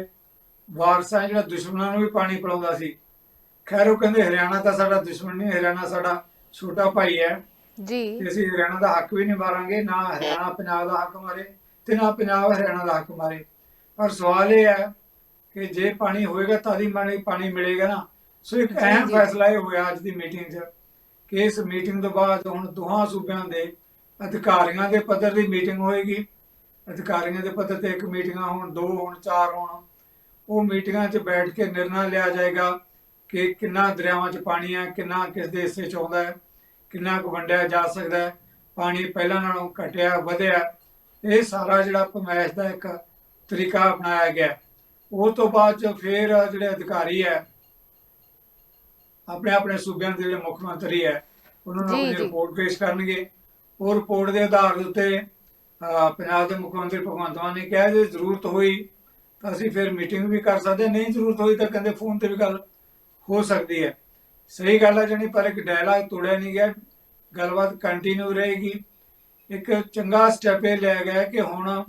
ਵਾਰਸਾਂ ਜਿਹੜਾ ਦੁਸ਼ਮਣਾਂ ਨੂੰ ਵੀ ਪਾਣੀ ਪਿਲਾਉਂਦਾ ਸੀ। ਖੈਰ ਉਹ ਕਹਿੰਦੇ ਹਰਿਆਣਾ ਤਾਂ ਸਾਡਾ ਦੁਸ਼ਮਣ ਨਹੀਂ ਹਰਿਆਣਾ ਸਾਡਾ ਛੋਟਾ ਭਾਈ ਹੈ। ਜੀ। ਤੇ ਅਸੀਂ ਹਰਿਆਣਾ ਦਾ ਹੱਕ ਵੀ ਨਹੀਂ ਮਾਰਾਂਗੇ ਨਾ ਹਰਿਆਣਾ ਪੰਜਾਬ ਦਾ ਹੱਕ ਮਾਰੇ ਤੇ ਨਾ ਪੰਜਾਬ ਹਰਿਆਣਾ ਦਾ ਹੱਕ ਮਾਰੇ। ਪਰ ਸਵਾਲ ਇਹ ਹੈ ਕਿ ਜੇ ਪਾਣੀ ਹੋਏਗਾ ਤਾਂ ਹੀ ਪਾਣੀ ਪਾਣੀ ਮਿਲੇਗਾ ਨਾ। ਸੋ ਇੱਕ ਅਹਿਮ। ਫੈਸਲਾ ਇਹ ਹੋਇਆ ਅੱਜ ਦੀ ਮੀਟਿੰਗ 'ਚ ਕਿ ਇਸ ਮੀਟਿੰਗ ਤੋਂ ਬਾਅਦ ਹੁਣ ਦੋਹਾਂ ਸੂਬਿਆਂ ਦੇ ਅਧਿਕਾਰੀਆਂ ਦੇ ਪੱਧਰ ਦੀ ਮੀਟਿੰਗ ਹੋਏਗੀ। ਅਧਿਕਾਰੀਆਂ ਦੇ ਪੱਧਰ ਤੇ ਇੱਕ ਮੀਟਿੰਗਾਂ ਹੋਣ ਦੋ ਹੋਣ ਚਾਰ ਹੋਣ। ਉਹ ਮੀਟਿੰਗਾਂ 'ਚ ਬੈਠ ਕੇ ਨਿਰਣਾ ਲਿਆ ਜਾਏਗਾ। ਕਿ ਕਿੰਨਾ ਦਰਿਆਵਾਂ 'ਚ ਪਾਣੀ ਹੈ ਕਿੰਨਾ ਕਿਸ ਦੇ ਹਿੱਸੇ 'ਚ ਆਉਂਦਾ ਹੈ ਕਿੰਨਾ ਕੁ ਵੰਡਿਆ ਜਾ ਸਕਦਾ ਹੈ ਪਾਣੀ ਪਹਿਲਾਂ ਨਾਲੋਂ ਘਟਿਆ ਵਧਿਆ ਇਹ ਸਾਰਾ ਜਿਹੜਾ ਪਮਾਇਸ਼ ਦਾ ਇੱਕ ਤਰੀਕਾ ਅਪਣਾਇਆ ਗਿਆ ਉਸ ਤੋਂ ਬਾਅਦ ਚ ਫਿਰ ਜਿਹੜੇ ਅਧਿਕਾਰੀ ਹੈ ਆਪਣੇ ਆਪਣੇ ਸੂਬਿਆਂ ਦੇ ਜਿਹੜੇ ਮੁੱਖ ਮੰਤਰੀ ਹੈ ਉਹਨਾਂ ਨੂੰ ਜੀ, ਆਪਣੀ ਜੀ। ਰਿਪੋਰਟ ਪੇਸ਼ ਕਰਨਗੇ ਉਹ ਰਿਪੋਰਟ ਦੇ ਆਧਾਰ ਉੱਤੇ ਪੰਜਾਬ ਦੇ ਮੁੱਖ ਮੰਤਰੀ ਭਗਵੰਤ ਮਾਨ ਨੇ ਕਿਹਾ ਜੇ ਜ਼ਰੂਰਤ ਹੋਈ ਤਾਂ ਅਸੀਂ ਫਿਰ ਮੀਟਿੰਗ ਵੀ ਕਰ ਸਕਦੇ। ਨਹੀਂ ਜ਼ਰੂਰਤ ਹੋਈ ਤਾਂ ਕਹਿੰਦੇ ਫੋਨ ਤੇ ਵੀ ਗੱਲ ਹੋ ਸਕਦੀ ਹੈ। ਸਹੀ ਗੱਲ ਹੈ ਜਣੀ ਪਰ ਇੱਕ ਡਾਇਲਾਗ ਤੋੜਿਆ ਨਹੀਂ ਗਿਆ। ਗੱਲਬਾਤ ਕੰਟੀਨਿਊ ਰਹੇਗੀ। ਇੱਕ ਚੰਗਾ ਸਟੈਪ ਇਹ ਲਿਆ ਗਿਆ ਕਿ ਹੁਣ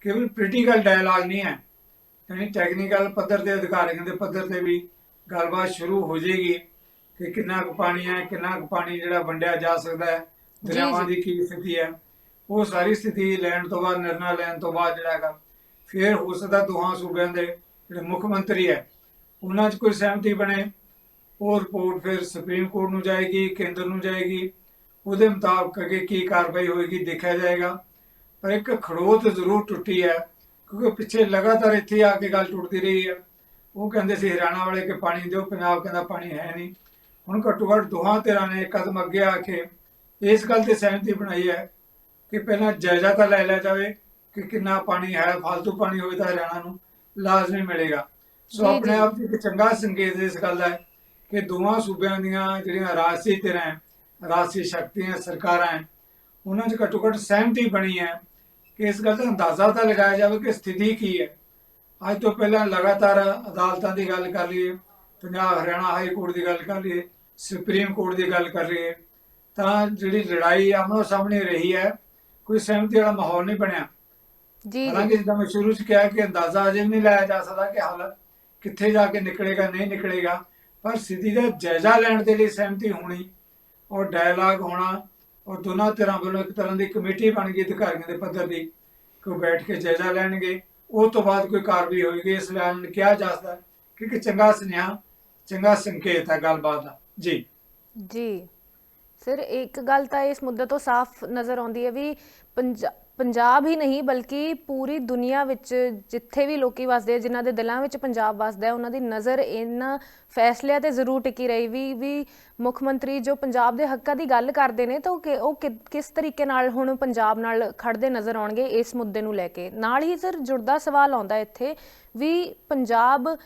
ਕੇਵਲ ਪੋਲੀਟੀਕਲ ਡਾਇਲਾਗ ਨਹੀਂ ਹੈ। ਯਾਨੀ ਟੈਕਨੀਕਲ ਪੱਧਰ ਤੇ ਅਧਿਕਾਰੀਆਂ ਦੇ ਪੱਧਰ ਤੇ ਵੀ ਗੱਲਬਾਤ ਸ਼ੁਰੂ ਹੋ ਜਾਏਗੀ ਕਿ ਕਿੰਨਾ ਕੁ ਪਾਣੀ ਹੈ ਕਿੰਨਾ ਕੁ ਪਾਣੀ ਜਿਹੜਾ ਵੰਡਿਆ ਜਾ ਸਕਦਾ ਹੈ ਦਰਿਆਵਾਂ। ਦੀ ਕੀ ਸਥਿਤੀ ਹੈ। ਉਹ ਸਾਰੀ ਸਥਿਤੀ ਲੈਣ ਤੋਂ ਬਾਅਦ ਨਿਰਣਾ ਲੈਣ ਤੋਂ ਬਾਅਦ ਜਿਹੜਾ ਹੈਗਾ ਫਿਰ ਹੋ ਸਕਦਾ ਦੋਹਾਂ ਸੂਬਿਆਂ ਦੇ ਜਿਹੜੇ ਮੁੱਖ ਮੰਤਰੀ ਹੈ ਉਹਨਾਂ 'ਚ ਕੋਈ ਸਹਿਮਤੀ ਬਣੇ, ਉਹ ਰਿਪੋਰਟ ਫਿਰ ਸੁਪਰੀਮ ਕੋਰਟ ਨੂੰ ਜਾਏਗੀ, ਕੇਂਦਰ ਨੂੰ ਜਾਏਗੀ, ਉਹਦੇ ਮੁਤਾਬਕ ਅੱਗੇ ਕੀ ਕਾਰਵਾਈ ਹੋਏਗੀ ਦੇਖਿਆ ਜਾਏਗਾ। ਪਰ ਇੱਕ ਖੜੋਤ ਜ਼ਰੂਰ ਟੁੱਟੀ ਹੈ, ਕਿਉਂਕਿ ਪਿੱਛੇ ਲਗਾਤਾਰ ਇੱਥੇ ਆ ਕੇ ਗੱਲ ਟੁੱਟਦੀ ਰਹੀ ਹੈ। ਉਹ ਕਹਿੰਦੇ ਸੀ, ਹਰਿਆਣਾ ਵਾਲੇ ਕਿ ਪਾਣੀ ਦਿਓ, ਪੰਜਾਬ ਕਹਿੰਦਾ ਪਾਣੀ ਹੈ ਨਹੀਂ। ਹੁਣ ਘੱਟੋ ਘੱਟ ਦੋਹਾਂ ਧਿਰਾਂ ਨੇ ਕਦਮ ਅੱਗੇ ਆ ਕੇ ਇਸ ਗੱਲ ਤੇ ਸਹਿਮਤੀ ਬਣਾਈ ਹੈ ਕਿ ਪਹਿਲਾਂ ਜਾਇਜ਼ਾ ਤਾਂ ਲੈ ਲਿਆ ਜਾਵੇ ਕਿ ਕਿੰਨਾ ਪਾਣੀ ਹੈ ਫालतू ਪਾਣੀ ਹੋਵੇ ਤਾਂ ਹਰਿਆਣਾ ਨੂੰ ਲਾਜ਼ਮੀ ਮਿਲੇਗਾ। ਸੋ ਆਪਣੇ। ਆਪ 'ਚ ਇੱਕ ਚੰਗਾ ਸੰਕੇਤ ਇਸ ਗੱਲ ਦਾ ਹੈ ਕਿ ਦੋਵਾਂ ਸੂਬਿਆਂ ਦੀਆਂ ਜਿਹੜੀਆਂ ਰਾਜਸੀ ਧਿਰਾਂ ਰਾਜਸੀ ਸ਼ਕਤੀਆਂ ਸਰਕਾਰਾਂ ਉਹਨਾਂ 'ਚ ਘੱਟੋ ਘੱਟ ਸਹਿਮਤੀ ਬਣੀ ਹੈ ਕਿ ਇਸ ਗੱਲ ਦਾ ਅੰਦਾਜ਼ਾ ਤਾਂ ਲਗਾਇਆ ਜਾਵੇ ਕਿ ਸਥਿਤੀ ਕੀ ਹੈ। ਅੱਜ ਤੋਂ ਪਹਿਲਾਂ ਲਗਾਤਾਰ ਅਦਾਲਤਾਂ ਦੀ ਗੱਲ ਕਰ ਲਈਏ ਪੰਜਾਬ ਹਰਿਆਣਾ ਹਾਈ ਕੋਰਟ ਦੀ ਗੱਲ ਕਰ ਲਈਏ ਸੁਪਰੀਮ ਕੋਰਟ ਦੀ ਗੱਲ ਕਰ ਲਈਏ ਤਾਂ ਜਿਹੜੀ ਲੜਾਈ ਆਮੋ ਸਾਹਮਣੇ ਰਹੀ ਹੈ ਕੋਈ ਸਹਿਮਤੀ ਵਾਲਾ ਮਾਹੌਲ ਨਹੀਂ ਬਣਿਆ। ਜੀ ਹਾਲਾਂਕਿ ਜਿੱਦਾਂ ਮੈਂ ਸ਼ੁਰੂ 'ਚ ਕਿਹਾ ਕਿ ਅੰਦਾਜ਼ਾ ਅਜੇ ਨਹੀਂ ਲਾਇਆ ਜਾ ਸਕਦਾ ਕਿ ਹਾਲ ਕਿੱਥੇ ਜਾ ਕੇ ਨਿਕਲੇਗਾ, ਨਹੀਂ ਨਿਕਲੇਗਾ, ਪਰ ਸਥਿਤੀ ਦਾ ਜਾਇਜ਼ਾ ਲੈਣ ਦੇ ਲਈ ਸਹਿਮਤੀ ਹੋਣੀ, ਔਰ ਡਾਇਲਾਗ ਹੋਣਾ, ਔਰ ਦੋਨਾਂ ਧਿਰਾਂ ਵੱਲੋਂ ਇੱਕ ਤਰ੍ਹਾਂ ਦੀ ਕਮੇਟੀ ਬਣ ਗਈ ਅਧਿਕਾਰੀਆਂ ਦੇ ਪੱਧਰ ਦੀ, ਕਿ ਬੈਠ ਕੇ ਜਾਇਜ਼ਾ ਲੈਣਗੇ। ਉਹ ਤੋਂ ਬਾਅਦ ਕੋਈ ਕਾਰਵਾਈ ਹੋਏਗੀ, ਇਸ ਲਈ ਕਿਹਾ ਜਾ ਸਕਦਾ ਹੈ ਕਿ ਚੰਗਾ ਸੁਨੇਹਾ, ਚੰਗਾ ਸੰਕੇਤ ਹੈ ਗੱਲਬਾਤ ਦਾ। ਜੀ। ਜੀ। ਸਰ, ਇੱਕ ਗੱਲ ਤਾਂ ਇਸ ਮੁੱਦੇ ਤੋਂ ਸਾਫ਼ ਨਜ਼ਰ ਆਉਂਦੀ ਹੈ ਵੀ ਪੰਜਾ- ਪੰਜਾਬ ਹੀ ਨਹੀਂ, ਬਲਕਿ ਪੂਰੀ ਦੁਨੀਆ ਵਿੱਚ ਜਿੱਥੇ ਵੀ ਲੋਕੀ ਵਸਦੇ ਆ, ਜਿਨ੍ਹਾਂ ਦੇ ਦਿਲਾਂ ਵਿੱਚ ਪੰਜਾਬ ਵਸਦਾ ਹੈ, ਉਹਨਾਂ ਦੀ ਨਜ਼ਰ ਇਹਨਾਂ ਫੈਸਲਿਆਂ ਤੇ ਜ਼ਰੂਰ ਟਿਕੀ ਰਹੀ। ਵੀ ਵੀ ਮੁੱਖ ਮੰਤਰੀ ਜੋ ਪੰਜਾਬ ਦੇ ਹੱਕਾਂ ਦੀ ਗੱਲ ਕਰਦੇ ਨੇ, ਤਾਂ ਉਹ ਕਿ- ਉਹ ਕਿ- ਕਿਸ ਤਰੀਕੇ ਨਾਲ ਹੁਣ ਪੰਜਾਬ ਨਾਲ ਖੜਦੇ ਨਜ਼ਰ ਆਉਣਗੇ ਇਸ ਮੁੱਦੇ ਨੂੰ ਲੈ ਕੇ? ਨਾਲ ਹੀ ਸਰ ਜੁੜਦਾ ਸਵਾਲ ਆਉਂਦਾ ਇੱਥੇ ਵੀ ਪੰਜਾਬ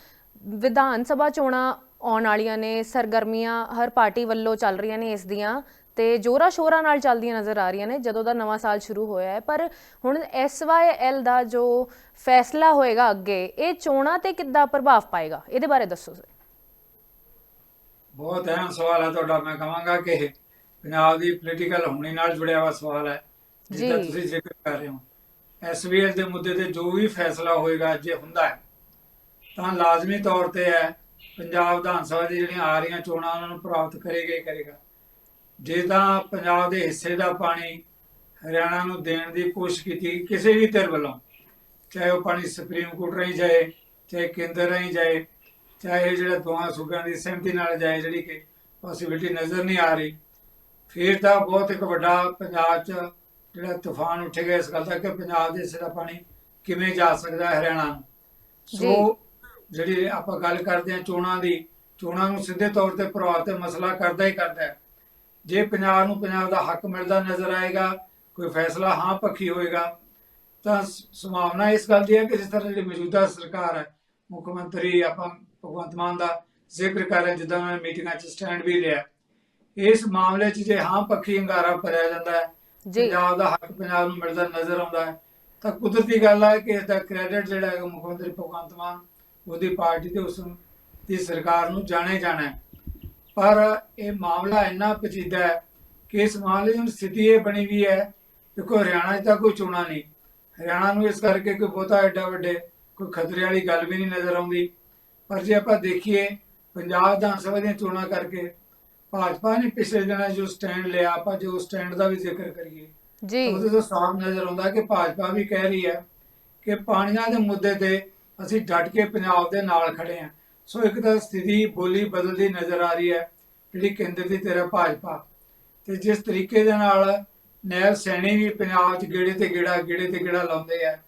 ਵਿਧਾਨ ਸਭਾ ਚੋਣਾਂ ਆਉਣ ਵਾਲੀਆਂ ਨੇ, ਸਰਗਰਮੀਆਂ ਹਰ ਪਾਰਟੀ ਵੱਲੋਂ ਚੱਲ ਰਹੀਆਂ ਨੇ ਇਸ ਦੀਆਂ। ਤੇ ਜੋਰਾ ਸ਼ੋਰਾ ਨਾਲ ਚੱਲਦੀਆਂ ਨਜ਼ਰ ਆ ਰਹੀਆਂ ਨੇ ਜਦੋਂ ਦਾ ਨਵਾਂ ਸਾਲ ਸ਼ੁਰੂ ਹੋਇਆ ਹੈ। ਪਰ ਹੁਣ ਐਸਵਾਈਐਲ ਦਾ ਜੋ ਫੈਸਲਾ ਹੋਏਗਾ ਅੱਗੇ ਇਹ ਚੋਣਾਂ ਤੇ ਕਿੱਦਾਂ ਪ੍ਰਭਾਵ ਪਾਏਗਾ? ਇਹਦੇ ਬਾਰੇ ਦੱਸੋ ਸਰ ਬਹੁਤ ਅਹਿਮ ਸਵਾਲ ਹੈ ਤੁਹਾਡਾ ਮੈਂ ਕਹਾਂਗਾ ਕਿ ਪੰਜਾਬ ਦੀ ਪੋਲੀਟੀਕਲ ਹੋਣੀ ਨਾਲ ਜੁੜਿਆ ਹੋਇਆ ਸਵਾਲ ਹੈ ਜਿੱਦਾਂ ਜੀ। ਤੁਸੀਂ ਜ਼ਿਕਰ ਕਰ ਰਹੇ ਹੋ। ਐਸਬੀਐਲ ਦੇ ਮੁੱਦੇ ਤੇ ਜੋ ਵੀ ਫੈਸਲਾ ਹੋਏਗਾ ਜੇ ਹੁੰਦਾ ਹੈ ਤਾਂ ਲਾਜ਼ਮੀ ਤੌਰ ਤੇ ਹੈ ਪੰਜਾਬ ਵਿਧਾਨ ਸਭਾ ਦੀ ਜਿਹੜੀਆਂ ਆ ਰਹੀਆਂ ਚੋਣਾਂ ਉਹਨਾਂ ਨੂੰ ਪ੍ਰਭਾਵਿਤ ਕਰੇਗਾ ਹੀ ਕਰੇਗਾ। ਜੇ ਤਾਂ ਪੰਜਾਬ ਦੇ ਹਿੱਸੇ ਦਾ ਪਾਣੀ ਹਰਿਆਣਾ ਨੂੰ ਦੇਣ ਦੀ ਕੋਸ਼ਿਸ਼ ਕੀਤੀ ਕਿਸੇ ਵੀ ਧਿਰ ਵੱਲੋਂ ਚਾਹੇ ਉਹ ਪਾਣੀ ਸੁਪਰੀਮ ਕੋਰਟ ਰਾਹੀਂ ਜਾਏ ਚਾਹੇ ਕੇਂਦਰ ਰਾਹੀਂ ਜਾਏ ਚਾਹੇ ਜਿਹੜਾ ਦੋਹਾਂ ਸੂਬਿਆਂ ਦੀ ਸਹਿਮਤੀ ਨਾਲ ਜਾਏ ਜਿਹੜੀ ਕਿ ਪੋਸਿਬਿਲਿਟੀ ਨਜ਼ਰ ਨਹੀਂ ਆ ਰਹੀ ਫਿਰ ਤਾਂ ਬਹੁਤ ਇੱਕ ਵੱਡਾ ਪੰਜਾਬ 'ਚ ਜਿਹੜਾ ਤੂਫਾਨ ਉੱਠੇਗਾ ਇਸ ਗੱਲ ਦਾ ਕਿ ਪੰਜਾਬ ਦੇ ਹਿੱਸੇ ਦਾ ਪਾਣੀ ਕਿਵੇਂ ਜਾ ਸਕਦਾ ਹਰਿਆਣਾ ਨੂੰ। ਸੋ ਜਿਹੜੀ ਆਪਾਂ ਗੱਲ ਕਰਦੇ ਹਾਂ ਚੋਣਾਂ ਦੀ ਚੋਣਾਂ ਨੂੰ ਸਿੱਧੇ ਤੌਰ ਤੇ ਪ੍ਰਭਾਵ ਤੇ ਮਸਲਾ ਕਰਦਾ ਹੀ ਕਰਦਾ ਹੈ। ਜੇ ਪੰਜਾਬ ਨੂੰ ਪੰਜਾਬ ਦਾ ਹੱਕ ਮਿਲਦਾ ਨਜ਼ਰ ਆਏਗਾ ਕੋਈ ਫੈਸਲਾ ਹਾਂ ਪੱਖੀ ਹੋਏਗਾ। ਤਾਂ ਸੰਭਾਵਨਾ ਇਸ ਗੱਲ ਦੀ ਹੈ ਕਿ ਜਿਸ ਤਰ੍ਹਾਂ ਜਿਹੜੀ ਮੌਜੂਦਾ ਸਰਕਾਰ ਹੈ ਮੁੱਖ ਮੰਤਰੀ ਆਪਾਂ ਭਗਵੰਤ ਮਾਨ ਦਾ ਜ਼ਿਕਰ ਕਰ ਰਹੇ ਜਿੱਦਾਂ ਉਹਨਾਂ ਨੇ ਮੀਟਿੰਗਾਂ 'ਚ ਸਟੈਂਡ ਵੀ ਲਿਆ। ਇਸ ਮਾਮਲੇ 'ਚ ਜੇ ਹਾਂ ਪੱਖੀ ਹੰਗਾਰਾ ਭਰਿਆ ਜਾਂਦਾ ਹੈ ਪੰਜਾਬ ਦਾ ਹੱਕ ਪੰਜਾਬ ਨੂੰ ਮਿਲਦਾ ਨਜ਼ਰ ਆਉਂਦਾ ਹੈ ਤਾਂ ਕੁਦਰਤੀ ਗੱਲ ਹੈ ਕਿ ਇਸ ਦਾ ਕ੍ਰੈਡਿਟ ਜਿਹੜਾ ਹੈ ਮੁੱਖ ਮੰਤਰੀ ਭਗਵੰਤ ਮਾਨ ਉਹਦੀ ਪਾਰਟੀ ਤੇ ਉਸ ਦੀ ਸਰਕਾਰ ਨੂੰ ਜਾਣੇ ਜਾਣਾ ਹੈ। ਪਰ ਇਹ ਮਾਮਲਾ ਇੰਨਾ ਪੇਚੀਦਾ ਹੈ ਕਿ ਇਸ ਮਾਮਲੇ ਦੀ ਹੁਣ ਸਥਿਤੀ ਇਹ ਬਣੀ ਵੀ ਹੈ ਦੇਖੋ ਹਰਿਆਣਾ 'ਚ ਤਾਂ ਕੋਈ ਚੋਣਾਂ ਨਹੀਂ। ਹਰਿਆਣਾ ਨੂੰ ਇਸ ਕਰਕੇ ਕੋਈ ਬਹੁਤਾ ਐਡਾ ਵੱਡੇ ਕੋਈ ਖਤਰੇ ਵਾਲੀ ਗੱਲ ਵੀ ਨਹੀਂ ਨਜ਼ਰ ਆਉਂਦੀ। ਪਰ ਜੇ ਆਪਾਂ ਦੇਖੀਏ ਪੰਜਾਬ ਵਿਧਾਨ ਸਭਾ ਦੀਆਂ ਚੋਣਾਂ ਕਰਕੇ ਭਾਜਪਾ ਨੇ ਪਿਛਲੇ ਦਿਨਾਂ ਜੋ ਸਟੈਂਡ ਲਿਆ ਆਪਾਂ ਜੋ ਸਟੈਂਡ ਦਾ ਵੀ ਜ਼ਿਕਰ ਕਰੀਏ ਜੀ। ਉਹਦੇ ਤੋਂ ਸਾਫ਼ ਨਜ਼ਰ ਆਉਂਦਾ ਕਿ ਭਾਜਪਾ ਵੀ ਕਹਿ ਰਹੀ ਹੈ ਕਿ ਪਾਣੀਆਂ ਦੇ ਮੁੱਦੇ ਤੇ ਅਸੀਂ ਡਟ ਕੇ ਪੰਜਾਬ ਦੇ ਨਾਲ ਖੜੇ ਹਾਂ। ਸੋ ਇੱਕ ਤਾਂ ਸਥਿਤੀ ਬੋਲੀ ਬਦਲਦੀ ਨਜ਼ਰ ਆ ਰਹੀ ਹੈ ਜਿਹੜੀ ਕੇਂਦਰ ਦੀ ਤੇਰਾ ਭਾਜਪਾ। ਤੇ ਜਿਸ ਤਰੀਕੇ ਦੇ ਨਾਲ ਨੈਬ ਸੈਣੀ ਵੀ ਪੰਜਾਬ 'ਚ ਗੇੜੇ ਤੇ ਗੇੜਾ ਗੇੜੇ ਤੇ ਗੇੜਾ ਲਾਉਂਦੇ ਆ।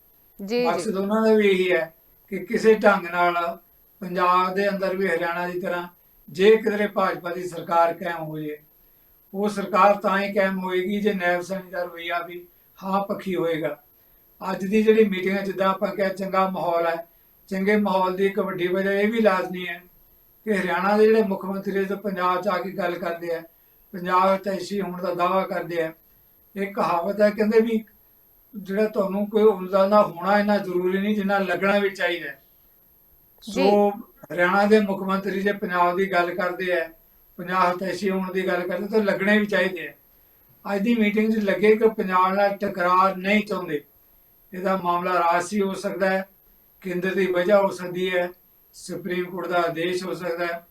ਜੀ ਜੀ। ਮਕਸਦ ਉਹਨਾਂ ਦਾ ਵੀ ਇਹੀ ਹੈ ਕਿ ਕਿਸੇ ਢੰਗ ਨਾਲ ਪੰਜਾਬ ਦੇ ਅੰਦਰ ਵੀ ਹਰਿਆਣਾ ਦੀ ਤਰ੍ਹਾਂ ਜੇ ਕਿਧਰੇ ਭਾਜਪਾ ਦੀ ਸਰਕਾਰ ਕਾਇਮ ਹੋ ਜੇ ਉਹ ਸਰਕਾਰ ਤਾਂ ਹੀ ਕਾਇਮ ਹੋਏਗੀ ਜੇ ਨੈਬ ਸੈਣੀ ਦਾ ਰਵੱਈਆ ਵੀ ਹਾਂ ਪੱਖੀ ਹੋਏਗਾ। ਅੱਜ ਦੀ ਜਿਹੜੀ ਮੀਟਿੰਗ ਹੈ ਜਿੱਦਾਂ ਆਪਾਂ ਕਿਹਾ ਚੰਗਾ ਮਾਹੌਲ ਹੈ ਚੰਗੇ ਮਾਹੌਲ ਦੀ ਇੱਕ ਵੱਡੀ ਵਜ੍ਹਾ ਇਹ ਵੀ ਲਾਜ਼ਮੀ ਹੈ ਕਿ ਹਰਿਆਣਾ ਦੇ ਜਿਹੜੇ ਮੁੱਖ ਮੰਤਰੀ ਜੋ ਪੰਜਾਬ 'ਚ ਆ ਕੇ ਗੱਲ ਕਰਦੇ ਆ ਪੰਜਾਬ ਤੈਸ਼ੀ ਹੋਣ ਦਾ ਦਾਵਾ ਕਰਦੇ ਆ ਇੱਕ ਕਹਾਵਤ ਹੈ ਕਹਿੰਦੇ ਵੀ ਜਿਹੜਾ ਤੁਹਾਨੂੰ ਕੋਈ ਉਮਦਾ ਨਾ ਹੋਣਾ ਇੰਨਾ ਜ਼ਰੂਰੀ ਨਹੀਂ ਜਿੰਨਾ ਲੱਗਣਾ ਵੀ ਚਾਹੀਦਾ। ਸੋ ਹਰਿਆਣਾ ਦੇ ਮੁੱਖ ਮੰਤਰੀ ਜੇ ਪੰਜਾਬ ਦੀ ਗੱਲ ਕਰਦੇ ਆ ਪੰਜਾਬ ਤੈਸ਼ੀ ਹੋਣ ਦੀ ਗੱਲ ਕਰਦੇ ਤਾਂ ਲੱਗਣੇ ਵੀ ਚਾਹੀਦੇ ਆ। ਅੱਜ ਦੀ ਮੀਟਿੰਗ 'ਚ ਲੱਗੇ ਕਿ ਪੰਜਾਬ ਨਾਲ ਟਕਰਾਰ ਨਹੀਂ ਚਾਹੁੰਦੇ ਇਹਦਾ ਮਾਮਲਾ ਰਾਜਸੀ ਹੋ ਸਕਦਾ ਹੈ। ਕੇਂਦਰ ਦੀ ਵਜ੍ਹਾ ਹੋ ਸਕਦੀ ਹੈ ਸੁਪਰੀਮ ਕੋਰਟ ਦਾ ਆਦੇਸ਼ ਹੋ ਸਕਦਾ ਹੈ।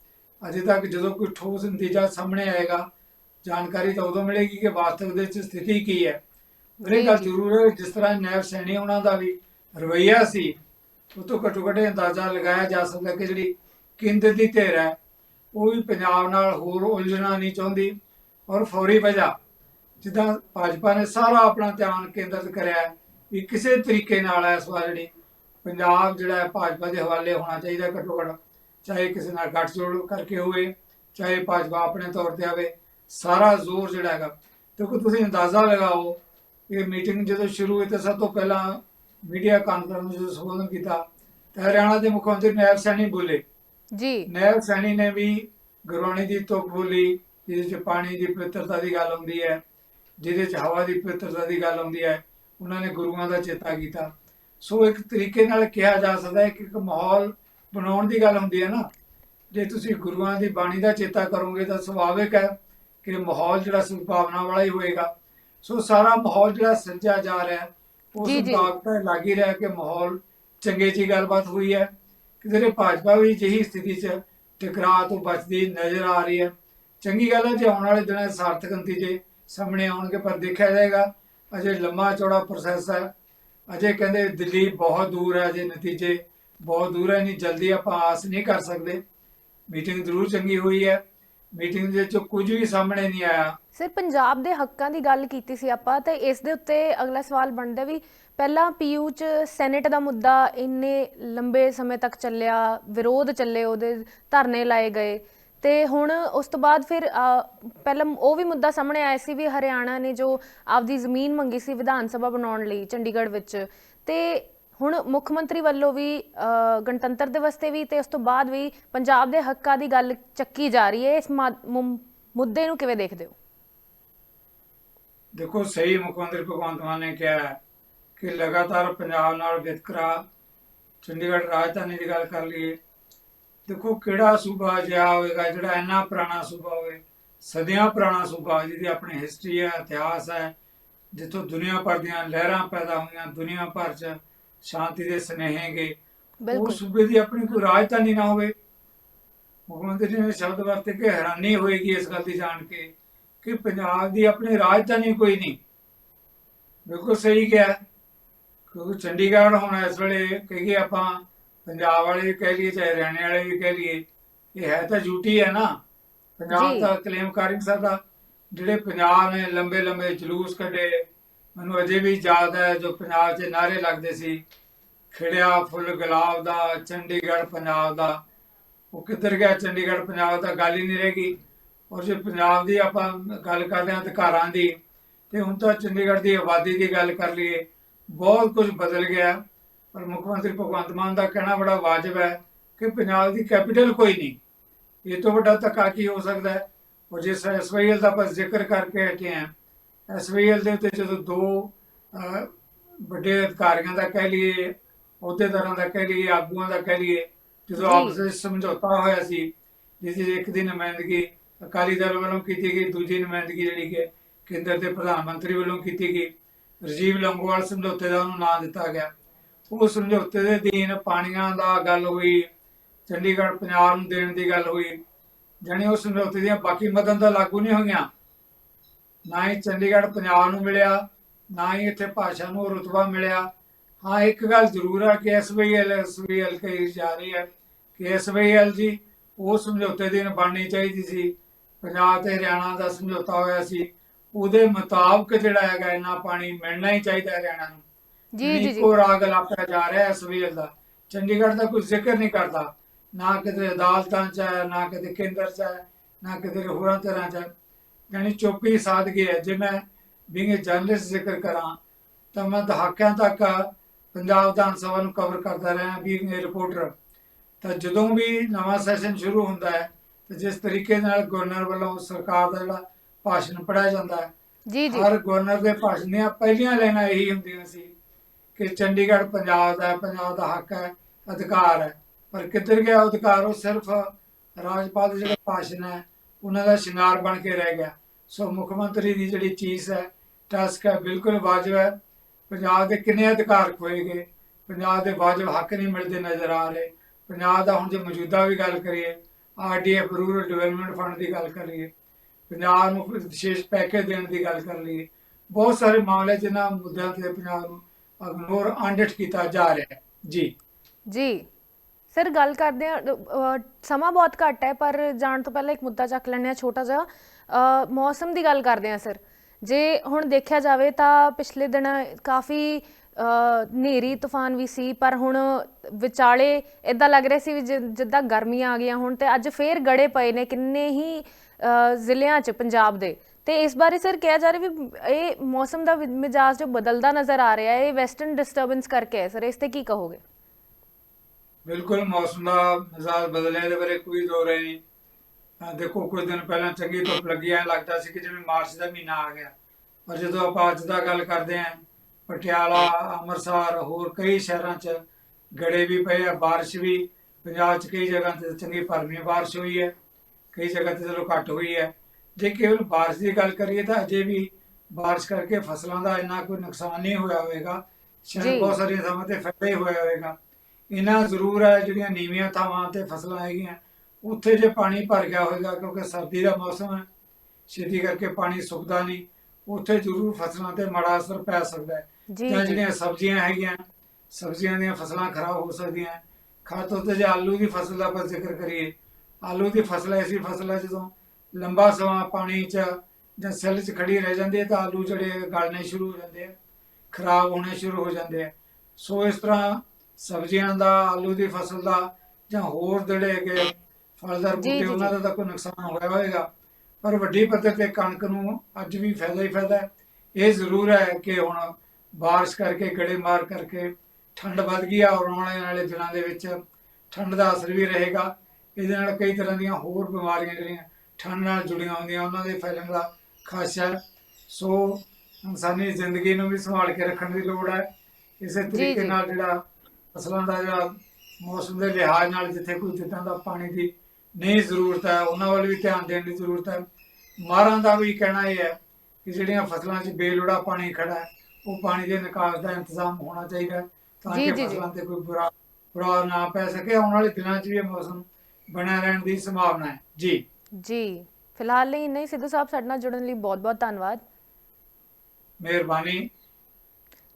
ਅਜੇ ਤੱਕ ਜਦੋਂ ਕੋਈ ਠੋਸ ਨਤੀਜਾ ਸਾਹਮਣੇ ਆਏਗਾ ਜਾਣਕਾਰੀ ਤਾਂ ਉਦੋਂ ਮਿਲੇਗੀ ਕਿ ਵਾਸਤਵ ਦੇ ਵਿੱਚ ਸਥਿਤੀ ਕੀ ਹੈ। ਇਹ ਗੱਲ। ਜ਼ਰੂਰ ਹੈ ਜਿਸ ਤਰ੍ਹਾਂ ਨੈਬ ਸੈਣੀ ਉਹਨਾਂ ਦਾ ਵੀ ਰਵਈਆ ਸੀ ਉਹ ਤੋਂ ਘੱਟੋ ਘੱਟ ਅੰਦਾਜ਼ਾ ਲਗਾਇਆ ਜਾ ਸਕਦਾ ਕਿ ਜਿਹੜੀ ਕੇਂਦਰ ਦੀ ਧਿਰ ਹੈ ਉਹ ਵੀ ਪੰਜਾਬ ਨਾਲ ਹੋਰ ਉਲਝਣਾ ਨਹੀਂ ਚਾਹੁੰਦੀ। ਔਰ ਫੌਰੀ ਵਜ੍ਹਾ ਜਿੱਦਾਂ ਭਾਜਪਾ ਨੇ ਸਾਰਾ ਆਪਣਾ ਧਿਆਨ ਕੇਂਦਰਿਤ ਕਰਿਆ ਵੀ ਕਿਸੇ ਤਰੀਕੇ ਨਾਲ ਇਸ ਵਾਰ ਜਿਹੜੀ ਪੰਜਾਬ ਜਿਹੜਾ ਹੈ ਭਾਜਪਾ ਦੇ ਹਵਾਲੇ ਹੋਣਾ ਚਾਹੀਦਾ ਘੱਟੋ ਘੱਟ ਚਾਹੇ ਕਿਸੇ ਨਾਲ ਗੱਠਜੋੜ ਕਰਕੇ ਹੋਵੇ ਚਾਹੇ ਭਾਜਪਾ ਆਪਣੇ ਤੌਰ ਤੇ ਆਵੇ ਸਾਰਾ ਜ਼ੋਰ ਜਿਹੜਾ ਹੈਗਾ। ਕਿਉਂਕਿ ਤੁਸੀਂ ਅੰਦਾਜ਼ਾ ਲਗਾਓ ਇਹ ਮੀਟਿੰਗ ਜਦੋਂ ਸ਼ੁਰੂ ਹੋਈ ਤਾਂ ਸਭ ਤੋਂ ਪਹਿਲਾਂ ਮੀਡੀਆ ਕਾਨਫਰੰਸ ਨੂੰ ਸੰਬੋਧਨ ਕੀਤਾ ਤਾਂ ਹਰਿਆਣਾ ਦੇ ਮੁੱਖ ਮੰਤਰੀ ਨਾਇਬ ਸੈਣੀ ਬੋਲੇ। ਜੀ। ਨਾਇਬ ਸੈਣੀ ਨੇ ਵੀ ਗੁਰਬਾਣੀ ਦੀ ਤੁਕ ਬੋਲੀ ਜਿਹਦੇ ਚ ਪਾਣੀ ਦੀ ਪਵਿੱਤਰਤਾ ਦੀ ਗੱਲ ਹੁੰਦੀ ਹੈ ਜਿਹਦੇ ਚ ਹਵਾ ਦੀ ਪਵਿੱਤਰਤਾ ਦੀ ਗੱਲ ਹੁੰਦੀ ਹੈ ਉਹਨਾਂ ਨੇ ਗੁਰੂਆਂ ਦਾ ਚੇਤਾ ਕੀਤਾ। ਸੋ ਇੱਕ ਤਰੀਕੇ ਨਾਲ ਕਿਹਾ ਜਾ ਸਕਦਾ ਹੈ ਕਿ ਇੱਕ ਮਾਹੌਲ ਬਣਾਉਣ ਦੀ ਗੱਲ ਹੁੰਦੀ ਹੈ ਨਾ। ਜੇ ਤੁਸੀਂ ਗੁਰੂਆਂ ਦੀ ਬਾਣੀ ਦਾ ਚੇਤਾ ਕਰੋਗੇ ਤਾਂ ਸੁਭਾਵਿਕ ਹੈ ਕਿ ਮਾਹੌਲ ਜਿਹੜਾ ਸੁਭਾਵਨਾ ਵਾਲਾ ਹੀ ਹੋਏਗਾ। ਸੋ ਸਾਰਾ ਮਾਹੌਲ ਜਿਹੜਾ ਸਿਰਜਿਆ ਜਾ ਰਿਹਾ ਉਸ ਜੀ, ਜੀ। ਮੁਤਾਬਕ ਤਾਂ ਲੱਗ ਹੀ ਰਿਹਾ ਕਿ ਮਾਹੌਲ ਚੰਗੇ ਜੀ ਗੱਲਬਾਤ ਹੋਈ ਹੈ। ਕਿ ਜਿਹੜੇ ਭਾਜਪਾ ਵੀ ਜਿਹੀ ਸਥਿਤੀ 'ਚ ਟਕਰਾਅ ਤੋਂ ਬਚਦੀ ਨਜ਼ਰ ਆ ਰਹੀ ਹੈ। ਚੰਗੀ ਗੱਲ ਹੈ ਜੇ ਆਉਣ ਵਾਲੇ ਦਿਨਾਂ ਸਾਰਥਕ ਨਤੀਜੇ ਸਾਹਮਣੇ ਆਉਣਗੇ ਪਰ ਦੇਖਿਆ ਜਾਏਗਾ ਅਜੇ ਲੰਮਾ ਚੌੜਾ ਪ੍ਰੋਸੈਸ ਹੈ। ਅਜੇ ਕਹਿੰਦੇ ਦਿੱਲੀ ਬਹੁਤ ਦੂਰ ਹੈ ਅਜੇ ਨਤੀਜੇ ਬਹੁਤ ਦੂਰ ਹੈ ਨਹੀਂ ਜਲਦੀ ਆਪਾਂ ਆਸ ਨਹੀਂ ਕਰ ਸਕਦੇ। ਮੀਟਿੰਗ ਜ਼ਰੂਰ ਚੰਗੀ ਹੋਈ ਹੈ। ਮੀਟਿੰਗ ਦੇ ਵਿੱਚ ਕੁਝ ਵੀ ਸਾਹਮਣੇ ਨਹੀਂ ਆਇਆ। ਸਰ, ਪੰਜਾਬ ਦੇ ਹੱਕਾਂ ਦੀ ਗੱਲ ਕੀਤੀ ਸੀ ਆਪਾਂ, ਤੇ ਇਸ ਦੇ ਉੱਤੇ ਅਗਲਾ ਸਵਾਲ ਬਣਦਾ ਵੀ ਪਹਿਲਾਂ ਪੀਯੂ ਚ ਸੈਨੇਟ ਦਾ ਮੁੱਦਾ ਇੰਨੇ ਲੰਬੇ ਸਮੇਂ ਤੱਕ ਚੱਲਿਆ, ਵਿਰੋਧ ਚੱਲੇ, ਉਹਦੇ ਧਰਨੇ ਲਾਏ ਗਏ। ਤੇ ਹੁਣ ਉਸ ਤੋਂ ਬਾਅਦ ਫਿਰ ਪਹਿਲਾਂ ਉਹ ਵੀ ਮੁੱਦਾ ਸਾਹਮਣੇ ਆਇਆ ਸੀ ਵੀ ਹਰਿਆਣਾ ਨੇ ਜੋ ਆਪਦੀ ਜ਼ਮੀਨ ਮੰਗੀ ਸੀ ਵਿਧਾਨ ਸਭਾ ਬਣਾਉਣ ਲਈ ਚੰਡੀਗੜ੍ਹ ਵਿੱਚ। ਤੇ ਹੁਣ ਮੁੱਖ ਮੰਤਰੀ ਵੱਲੋਂ ਵੀ ਗਣਤੰਤਰ ਦਿਵਸ ਤੇ ਵੀ ਤੇ ਉਸ ਤੋਂ ਬਾਅਦ ਵੀ ਪੰਜਾਬ ਦੇ ਹੱਕਾਂ ਦੀ ਗੱਲ ਚੱਕੀ ਜਾ ਰਹੀ ਹੈ। ਇਸ ਮੁੱਦੇ ਨੂੰ ਕਿਵੇਂ ਦੇਖਦੇ ਹੋ? ਦੇਖੋ, ਸਹੀ ਮੁੱਖ ਮੰਤਰੀ ਭਗਵੰਤ ਮਾਨ ਨੇ ਕਿਹਾ ਕਿ ਲਗਾਤਾਰ ਪੰਜਾਬ ਨਾਲ ਵਿਤਕਰਾ ਚੰਡੀਗੜ੍ਹ ਰਾਜਧਾਨੀ ਦੀ ਗੱਲ ਕਰ ਲਈਏ ਦੇਖੋ ਕਿਹੜਾ ਸੂਬਾ ਜਿਹਾ ਹੋਵੇਗਾ ਜਿਹੜਾ ਇੰਨਾ ਪੁਰਾਣਾ ਸੂਬਾ ਹੋਵੇ ਸਦੀਆਂ ਪੁਰਾਣਾ ਸੂਬਾ ਜਿਹਦੀ ਆਪਣੀ ਹਿਸਟਰੀ ਹੈ ਇਤਿਹਾਸ ਹੈ ਜਿੱਥੋਂ ਦੁਨੀਆ ਭਰ ਦੀਆਂ ਲਹਿਰਾਂ ਪੈਦਾ ਹੋਈਆਂ ਦੁਨੀਆ ਭਰ 'ਚ ਸ਼ਾਂਤੀ ਦੇ ਸਨੇਹੇ ਗਏ। ਉਹ ਸੂਬੇ ਦੀ ਆਪਣੀ ਕੋਈ ਰਾਜਧਾਨੀ ਨਾ ਹੋਵੇ। ਮੁੱਖ ਮੰਤਰੀ ਨੇ ਸ਼ਬਦ ਵਰਤੇ ਕਿ ਹੈਰਾਨੀ ਹੋਏਗੀ ਇਸ ਗੱਲ ਦੀ ਜਾਣ ਕੇ ਕਿ ਪੰਜਾਬ ਦੀ ਆਪਣੀ ਰਾਜਧਾਨੀ ਕੋਈ ਨਹੀਂ। ਬਿਲਕੁਲ ਸਹੀ ਕਿਹਾ। ਕਿਉਂਕਿ ਚੰਡੀਗੜ੍ਹ ਹੁਣ ਇਸ ਵੇਲੇ ਕਹੀਏ ਆਪਾਂ ਪੰਜਾਬ ਵਾਲੇ ਵੀ ਕਹਿ ਲਈਏ ਚਾਹੇ ਹਰਿਆਣੇ ਵਾਲੇ ਵੀ ਕਹਿ ਲਈਏ ਇਹ ਹੈ ਤਾਂ ਯੂਟੀ ਹੈ ਨਾ। ਪੰਜਾਬ। ਦਾ ਕਲੇਮ ਕਰ ਨਹੀਂ ਸਕਦਾ। ਜਿਹੜੇ ਪੰਜਾਬ ਨੇ ਲੰਬੇ ਲੰਬੇ ਜਲੂਸ ਕੱਢੇ ਮੈਨੂੰ ਅਜੇ ਵੀ ਯਾਦ ਹੈ ਜੋ ਪੰਜਾਬ 'ਚ ਨਾਰੇ ਲੱਗਦੇ ਸੀ ਖਿੜਿਆ ਫੁੱਲ ਗੁਲਾਬ ਦਾ ਚੰਡੀਗੜ੍ਹ ਪੰਜਾਬ ਦਾ। ਉਹ ਕਿੱਧਰ ਗਿਆ ਚੰਡੀਗੜ੍ਹ ਪੰਜਾਬ ਦਾ ਗੱਲ ਹੀ ਨਹੀਂ ਰਹੇਗੀ ਔਰ ਜੇ ਪੰਜਾਬ ਦੀ ਆਪਾਂ ਗੱਲ ਕਰਦੇ ਹਾਂ ਅਧਿਕਾਰਾਂ ਦੀ ਤੇ ਹੁਣ ਤਾਂ ਚੰਡੀਗੜ੍ਹ ਦੀ ਆਬਾਦੀ ਦੀ ਗੱਲ ਕਰ ਲਈਏ ਬਹੁਤ ਕੁਝ ਬਦਲ ਗਿਆ। ਪਰ ਮੁੱਖ ਮੰਤਰੀ ਭਗਵੰਤ ਮਾਨ ਦਾ ਕਹਿਣਾ ਬੜਾ ਵਾਜਬ ਹੈ ਕਿ ਪੰਜਾਬ ਦੀ ਕੈਪੀਟਲ ਕੋਈ ਨਹੀਂ। ਇਹ ਤੋਂ ਵੱਡਾ ਧੱਕਾ ਕੀ ਹੋ ਸਕਦਾ ਹੈ? ਔਰ ਜਿਸ ਐਸਵਾਈਐਲ ਦਾ ਆਪਾਂ ਜ਼ਿਕਰ ਕਰਕੇ ਹਟੇ ਹਾਂ ਐਸਵਾਈਐਲ ਦੇ ਉੱਤੇ ਜਦੋਂ ਦੋ ਵੱਡੇ ਅਧਿਕਾਰੀਆਂ ਦਾ ਕਹਿ ਲਈਏ ਅਹੁਦੇਦਾਰਾਂ ਦਾ ਕਹਿ ਲਈਏ ਆਗੂਆਂ ਦਾ ਕਹਿ ਲਈਏ ਜਦੋਂ। ਆਪਸ ਵਿੱਚ ਸਮਝੌਤਾ ਹੋਇਆ ਸੀ ਜਿਸ ਦੀ ਇੱਕ ਦੀ ਨੁਮਾਇੰਦਗੀ ਅਕਾਲੀ ਦਲ ਵੱਲੋਂ ਕੀਤੀ ਗਈ ਦੂਜੀ ਨੁਮਾਇੰਦਗੀ ਜਿਹੜੀ ਕਿ ਕੇਂਦਰ ਦੇ ਪ੍ਰਧਾਨ ਮੰਤਰੀ ਵੱਲੋਂ ਕੀਤੀ ਗਈ ਰਜੀਵ ਲੰਗੋਵਾਲ ਸਮਝੌਤੇ ਦਾ ਉਹਨੂੰ ਨਾਂ ਦਿੱਤਾ ਗਿਆ। ਉਹ ਸਮਝੌਤੇ ਦੇ ਅਧੀਨ ਪਾਣੀਆਂ ਦਾ ਗੱਲ ਹੋਈ, ਚੰਡੀਗੜ੍ਹ ਪੰਜਾਬ ਨੂੰ ਦੇਣ ਦੀ ਗੱਲ ਹੋਈ। ਜਾਣੀ ਉਹ ਸਮਝੌਤੇ ਦੀਆਂ ਬਾਕੀ ਮਦਨ ਤਾਂ ਲਾਗੂ ਨਹੀਂ ਹੋਈਆਂ। ਨਾ ਹੀ ਚੰਡੀਗੜ੍ਹ ਪੰਜਾਬ ਨੂੰ ਮਿਲਿਆ, ਨਾ ਹੀ ਇੱਥੇ ਭਾਸ਼ਾ ਨੂੰ ਰੁਤਬਾ ਮਿਲਿਆ। ਹਾਂ, ਇੱਕ ਗੱਲ ਜ਼ਰੂਰ ਹੈ ਕਿ ਐਸਬੀਐਲ ਐਸਬੀਐਲ ਕਹੀ ਜਾ ਰਹੀ ਹੈ ਕਿ ਐਸਬੀਐਲ ਜੀ ਉਹ ਸਮਝੌਤੇ ਦੀ ਬਣਨੀ ਚਾਹੀਦੀ ਸੀ। ਪੰਜਾਬ ਤੇ ਹਰਿਆਣਾ ਦਾ ਸਮਝੌਤਾ ਹੋਇਆ ਸੀ। ਉਹਦੇ ਮੁਤਾਬਕ ਜਿਹੜਾ ਹੈਗਾ, ਇੰਨਾ ਪਾਣੀ ਮਿਲਣਾ ਹੀ ਚਾਹੀਦਾ ਹਰਿਆਣਾ ਨੂੰ। ਜੀ ਜੀ ਜੀ। ਇੱਕੋ ਰਾਗ ਲਾਪਿਆ ਜਾ ਰਿਹਾ ਹੈ ਐਸਬੀਐਲ ਦਾ। ਚੰਡੀਗੜ੍ਹ ਦਾ ਕੋਈ ਜ਼ਿਕਰ ਨਹੀਂ ਕਰਦਾ। ਨਾ ਕਿਤੇ ਅਦਾਲਤਾਂ 'ਚ ਹੈ ਨਾ ਕਿਤੇ ਕੇਂਦਰ 'ਚ ਹੈ ਨਾ ਕਿਤੇ ਹੋਰਾਂ ਤਰ੍ਹਾਂ 'ਚ ਹੈ। ਯਾਨੀ ਚੁੱਪੀ ਸਾਦਗੀ ਹੈ। ਜੇ ਮੈਂ ਬਿੰਗ ਜਰਨਲਿਸਟ ਜ਼ਿਕਰ ਕਰਾਂ ਤਾਂ ਮੈਂ ਦਹਾਕਿਆਂ ਤੱਕ ਪੰਜਾਬ ਵਿਧਾਨ ਸਭਾ ਨੂੰ ਕਵਰ ਕਰਦਾ ਰਿਹਾ ਬੀਇੰਗ ਏ ਰਿਪੋਰਟਰ ਤਾਂ ਜਦੋਂ ਵੀ ਨਵਾਂ ਸੈਸ਼ਨ ਸ਼ੁਰੂ ਹੁੰਦਾ ਹੈ ਤੇ ਜਿਸ ਤਰੀਕੇ ਨਾਲ ਗਵਰਨਰ ਵੱਲੋਂ ਸਰਕਾਰ ਦਾ ਜਿਹੜਾ ਭਾਸ਼ਣ ਪੜਿਆ ਜਾਂਦਾ ਹੈ ਜੀ ਜੀ। ਹਰ ਗਵਰਨਰ ਦੇ ਭਾਸ਼ਣ ਦੀਆਂ ਪਹਿਲੀਆਂ ਲਾਈਨਾਂ ਇਹੀ ਹੁੰਦੀਆਂ ਸੀ। ਕਿ ਚੰਡੀਗੜ੍ਹ ਪੰਜਾਬ ਦਾ ਪੰਜਾਬ ਦਾ ਹੱਕ ਹੈ, ਅਧਿਕਾਰ ਹੈ। ਪਰ ਕਿੱਧਰ ਗਿਆ ਉਹ ਅਧਿਕਾਰ? ਉਹ ਸਿਰਫ ਰਾਜਪਾਲ ਦੇ ਜਿਹੜਾ ਭਾਸ਼ਣ ਹੈ, ਉਹਨਾਂ ਦਾ ਸ਼ਿੰਗਾਰ ਬਣ ਕੇ ਰਹਿ ਗਿਆ। ਸੋ ਮੁੱਖ ਮੰਤਰੀ ਦੀ ਜਿਹੜੀ ਚੀਜ਼ ਹੈ, ਟਾਸਕ ਹੈ, ਬਿਲਕੁਲ ਵਾਜਬ ਹੈ। ਪੰਜਾਬ ਦੇ ਕਿੰਨੇ ਅਧਿਕਾਰ ਖੋਏ ਗਏ? ਪੰਜਾਬ ਦੇ ਵਾਜਬ ਹੱਕ ਨਹੀਂ ਮਿਲਦੇ ਨਜ਼ਰ ਆ ਰਹੇ। ਪੰਜਾਬ ਦਾ ਹੁਣ ਜੇ ਮੌਜੂਦਾ ਵੀ ਗੱਲ ਕਰੀਏ R D F rural development fund ਦੀ ਗੱਲ ਕਰੀਏ ਪੰਜਾਬ ਨੂੰ ਵਿਸ਼ੇਸ਼ ਪੈਕੇਜ ਦੇਣ ਦੀ ਗੱਲ ਕਰ ਲਈਏ, ਬਹੁਤ ਸਾਰੇ ਮਾਮਲੇ ਜਿਨ੍ਹਾਂ ਮੁੱਦਿਆਂ ਤੇ ਪੰਜਾਬ ਨੂੰ ਇਗਨੋਰ ਅਨਡਿਟ ਕੀਤਾ ਜਾ ਰਿਹਾ ਹੈ। ਜੀ। ਜੀ। ਸਰ ਗੱਲ ਕਰਦੇ ਆ ਸਮਾਂ ਬਹੁਤ ਘੱਟ ਹੈ ਪਰ ਜਾਣ ਤੋਂ ਪਹਿਲਾਂ ਇੱਕ ਮੁੱਦਾ ਚੱਕ ਲੈਣੇ ਆ ਛੋਟਾ ਜਿਹਾ। ਮੌਸਮ ਦੀ ਗੱਲ ਕਰਦੇ ਆ ਸਰ। ਜੇ ਹੁਣ ਦੇਖਿਆ ਜਾਵੇ ਤਾਂ ਪਿਛਲੇ ਦਿਨ ਕਾਫੀ ਅ, ਹਨੇਰੀ ਤੂਫਾਨ ਵੀ ਸੀ ਪਰ ਹੁਣ ਵਿਚਾਲੇ ਇਦਾਂ ਲੱਗ ਰਿਹਾ ਸੀ ਵੀ ਜਿੱਦਾਂ ਗਰਮੀਆਂ ਆ ਗਈਆਂ ਹੁਣ ਤੇ ਅੱਜ ਫੇਰ ਗੜੇ ਪਏ ਨੇ ਕਿੰਨੇ ਹੀ ਜ਼ਿਲ੍ਹਿਆਂ 'ਚ ਪੰਜਾਬ ਦੇ। ਤੇ ਇਸ ਬਾਰੇ ਸਰ ਕਿਹਾ ਜਾ ਰਿਹਾ ਵੀ ਇਹ ਮੌਸਮ ਦਾ ਮਿਜਾਜ ਜੋ ਬਦਲਦਾ ਨਜ਼ਰ ਆ ਰਿਹਾ ਹੈ ਇਹ ਵੈਸਟਰਨ ਡਿਸਟਰਬੈਂਸ ਕਰਕੇ ਹੈ ਸਰ, ਇਸ ਤੇ ਕੀ ਕਹੋਗੇ? ਬਿਲਕੁਲ, ਮੌਸਮ ਦਾ ਮਿਜ਼ਾਜ ਬਦਲਿਆ ਇਹਦੇ ਬਾਰੇ ਕੋਈ ਦੋ ਰਾਏ ਨਹੀਂ। ਦੇਖੋ, ਕੁਝ ਦਿਨ ਪਹਿਲਾਂ ਚੰਗੀ ਧੁੱਪ ਲੱਗੀ, ਐ ਲੱਗਦਾ ਸੀ ਕਿ ਜਿਵੇਂ ਮਾਰਚ ਦਾ ਮਹੀਨਾ ਆ ਗਿਆ। ਪਰ ਜਦੋਂ ਆਪਾਂ ਅੱਜ ਦਾ ਗੱਲ ਕਰਦੇ ਆਂ ਪਟਿਆਲਾ, ਅੰਮ੍ਰਿਤਸਰ, ਹੋਰ ਕਈ ਸ਼ਹਿਰਾਂ 'ਚ ਗੜੇ ਵੀ ਪਏ ਆ, ਬਾਰਿਸ਼ ਵੀ। ਪੰਜਾਬ 'ਚ ਕਈ ਜਗ੍ਹਾ ਤੇ ਚੰਗੀ ਭਰਮੀ ਬਾਰਿਸ਼ ਹੋਈ ਹੈ, ਕਈ ਜਗ੍ਹਾ ਤੇ ਚਲੋ ਘੱਟ ਹੋਈ ਹੈ। ਜੇ ਕੇਵਲ ਬਾਰਿਸ਼ ਦੀ ਗੱਲ ਕਰੀਏ ਤਾਂ ਅਜੇ ਵੀ ਬਾਰਿਸ਼ ਕਰਕੇ ਫਸਲਾਂ ਦਾ ਇੰਨਾ ਕੋਈ ਨੁਕਸਾਨ ਨਹੀਂ ਹੋਇਆ ਹੋਵੇਗਾ। ਸ਼ਾਇਦ ਬਹੁਤ ਸਾਰੀਆਂ ਥਾਵਾਂ ਤੇ ਫਾਇਦਾ ਹੋਇਆ ਹੋਵੇਗਾ। ਇਹਨਾਂ ਜ਼ਰੂਰ ਹੈ ਜਿਹੜੀਆਂ ਨੀਵੀਆਂ ਥਾਵਾਂ ਤੇ ਫਸਲਾਂ ਹੈਗੀਆਂ ਉੱਥੇ ਜੇ ਪਾਣੀ ਭਰ ਗਿਆ ਹੋਵੇਗਾ ਕਿਉਂਕਿ ਸਰਦੀ ਦਾ ਮੌਸਮ ਹੈ ਛੇਤੀ ਕਰਕੇ ਪਾਣੀ ਸੁੱਕਦਾ ਨਹੀਂ ਉੱਥੇ ਜ਼ਰੂਰ ਫਸਲਾਂ ਤੇ ਮਾੜਾ ਅਸਰ ਪੈ ਸਕਦਾ ਹੈ। ਜੀ ਜਿਹੜੀਆਂ ਸਬਜ਼ੀਆਂ ਹੈਗੀਆਂ ਸਬਜ਼ੀਆਂ ਦੀਆਂ ਫਸਲਾਂ ਖਰਾਬ ਹੋ ਸਕਦੀਆਂ ਖਾਸ ਤੌਰ ਤੇ ਜੇ ਆਲੂ ਦੀ ਫਸਲ ਦਾ ਆਪਾਂ ਜ਼ਿਕਰ ਕਰੀਏ ਆਲੂ ਦੀ ਫਸਲ ਐਸੀ ਫਸਲ ਹੈ ਜਦੋਂ ਲੰਬਾ ਸਮਾਂ ਪਾਣੀ 'ਚ ਜਾਂ ਸੈੱਲ 'ਚ ਖੜੀ ਰਹਿ ਜਾਂਦੀ ਹੈ ਤਾਂ ਆਲੂ ਜਿਹੜੇ ਗਲਣੇ ਸ਼ੁਰੂ ਹੋ ਜਾਂਦੇ ਆ ਖਰਾਬ ਹੋਣੇ ਸ਼ੁਰੂ ਹੋ ਜਾਂਦੇ ਆ। ਸੋ ਇਸ ਤਰ੍ਹਾਂ ਸਬਜ਼ੀਆਂ ਦਾ ਆਲੂ ਦੀ ਫਸਲ ਦਾ ਜਾਂ ਹੋਰ ਜਿਹੜੇ ਹੈਗੇ ਫਲਦਾਰ ਬੂਟੇ ਉਹਨਾਂ। ਦਾ ਤਾਂ ਕੋਈ ਨੁਕਸਾਨ ਹੋਇਆ ਹੋਵੇਗਾ ਪਰ ਵੱਡੀ ਪੱਧਰ ਤੇ ਕਣਕ ਨੂੰ ਅੱਜ ਵੀ ਫਾਇਦਾ ਹੀ ਫਾਇਦਾ ਹੈ। ਇਹ ਜ਼ਰੂਰ ਹੈ ਕਿ ਹੁਣ ਬਾਰਿਸ਼ ਕਰਕੇ ਗੜੇ ਮਾਰ ਕਰਕੇ ਠੰਡ ਵੱਧ ਗਈ ਆ ਔਰ ਆਉਣ ਵਾਲੇ ਦਿਨਾਂ ਦੇ ਵਿੱਚ ਠੰਡ ਦਾ ਅਸਰ ਵੀ ਰਹੇਗਾ। ਇਹਦੇ ਨਾਲ ਕਈ ਤਰ੍ਹਾਂ ਦੀਆਂ ਹੋਰ ਬਿਮਾਰੀਆਂ ਜਿਹੜੀਆਂ ਠੰਡ ਨਾਲ ਜੁੜੀਆਂ ਹੁੰਦੀਆਂ ਉਹਨਾਂ ਦੇ ਫੈਲਣ ਦਾ ਖਾਸਾ। ਸੋ ਇਨਸਾਨੀ ਜ਼ਿੰਦਗੀ ਨੂੰ ਵੀ ਸੰਭਾਲ ਕੇ ਰੱਖਣ ਦੀ ਲੋੜ ਹੈ ਇਸੇ ਤਰੀਕੇ। ਨਾਲ ਜਿਹੜਾ ਫਸਲਾਂ ਦਾ ਜਿਹੜਾ ਮੌਸਮ ਦੇ ਲਿਹਾਜ਼ ਨਾਲ ਜਿੱਥੇ ਕੋਈ ਜਿੱਦਾਂ ਦਾ ਪਾਣੀ ਦੀ ਨਹੀਂ ਜ਼ਰੂਰਤ ਹੈ ਉਹਨਾਂ ਵੱਲ ਵੀ ਧਿਆਨ ਦੇਣ ਦੀ ਜ਼ਰੂਰਤ ਹੈ ਮਾਰਾਂ ਦਾ ਵੀ ਕਹਿਣਾ ਇਹ ਹੈ ਕਿ ਜਿਹੜੀਆਂ ਫਸਲਾਂ 'ਚ ਬੇਲੋੜਾ ਪਾਣੀ ਖੜਾ ਹੈ ਉਹ ਪਾਣੀ ਦੇ ਨਿਕਾਸ ਦਾ ਇੰਤਜ਼ਾਮ ਹੋਣਾ ਚਾਹੀਦਾ ਤਾਂ ਕਿ। ਫਸਲਾਂ ਤੇ ਕੋਈ ਬੁਰਾ ਪ੍ਰਭਾਵ ਨਾ ਪੈ ਸਕੇ ਆਉਣ ਵਾਲੇ ਦਿਨਾਂ 'ਚ ਵੀ ਇਹ ਮੌਸਮ ਬਣਿਆ ਰਹਿਣ ਦੀ ਸੰਭਾਵਨਾ ਹੈ ਜੀ ਜੀ ਫਿਲਹਾਲ ਲਈ ਨਹੀਂ ਸਿੱਧੂ ਸਾਹਿਬ ਸਾਡੇ ਨਾਲ ਜੁੜਨ ਲਈ ਬਹੁਤ-ਬਹੁਤ ਧੰਨਵਾਦ। ਮਿਹਰਬਾਨੀ।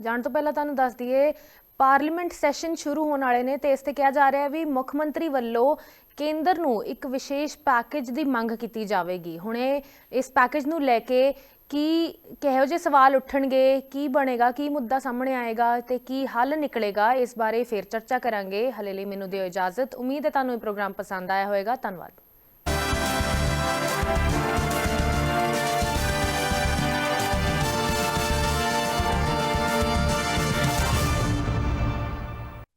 ਜਾਣ ਤੋਂ ਪਹਿਲਾਂ ਤੁਹਾਨੂੰ ਦੱਸ ਦਈਏ ਪਾਰਲੀਮੈਂਟ ਸੈਸ਼ਨ ਸ਼ੁਰੂ ਹੋਣ ਵਾਲੇ ਨੇ ਤੇ ਇਸ ਤੇ ਕਿਹਾ ਜਾ ਰਿਹਾ ਹੈ ਵੀ ਮੁੱਖ ਮੰਤਰੀ ਵੱਲੋਂ ਕੇਂਦਰ ਨੂੰ ਇੱਕ ਵਿਸ਼ੇਸ਼ ਪੈਕੇਜ ਦੀ ਮੰਗ ਕੀਤੀ ਜਾਵੇਗੀ। ਹੁਣੇ ਇਸ ਪੈਕੇਜ ਨੂੰ ਲੈ ਕੇ ਕੀ ਕਿਹੋ ਜਿਹੇ ਸਵਾਲ ਉੱਠਣਗੇ ਕੀ ਬਣੇਗਾ ਕੀ ਮੁੱਦਾ ਸਾਹਮਣੇ ਆਏਗਾ ਤੇ ਕੀ ਹੱਲ ਨਿਕਲੇਗਾ ਇਸ ਬਾਰੇ ਫਿਰ ਚਰਚਾ ਕਰਾਂਗੇ। ਹਲੇ ਲਈ ਮੈਨੂੰ ਦਿਓ ਇਜਾਜ਼ਤ। ਉਮੀਦ ਹੈ ਤੁਹਾਨੂੰ ਇਹ ਪ੍ਰੋਗਰਾਮ ਪਸੰਦ ਆਇਆ ਹੋਵੇਗਾ। ਧੰਨਵਾਦ।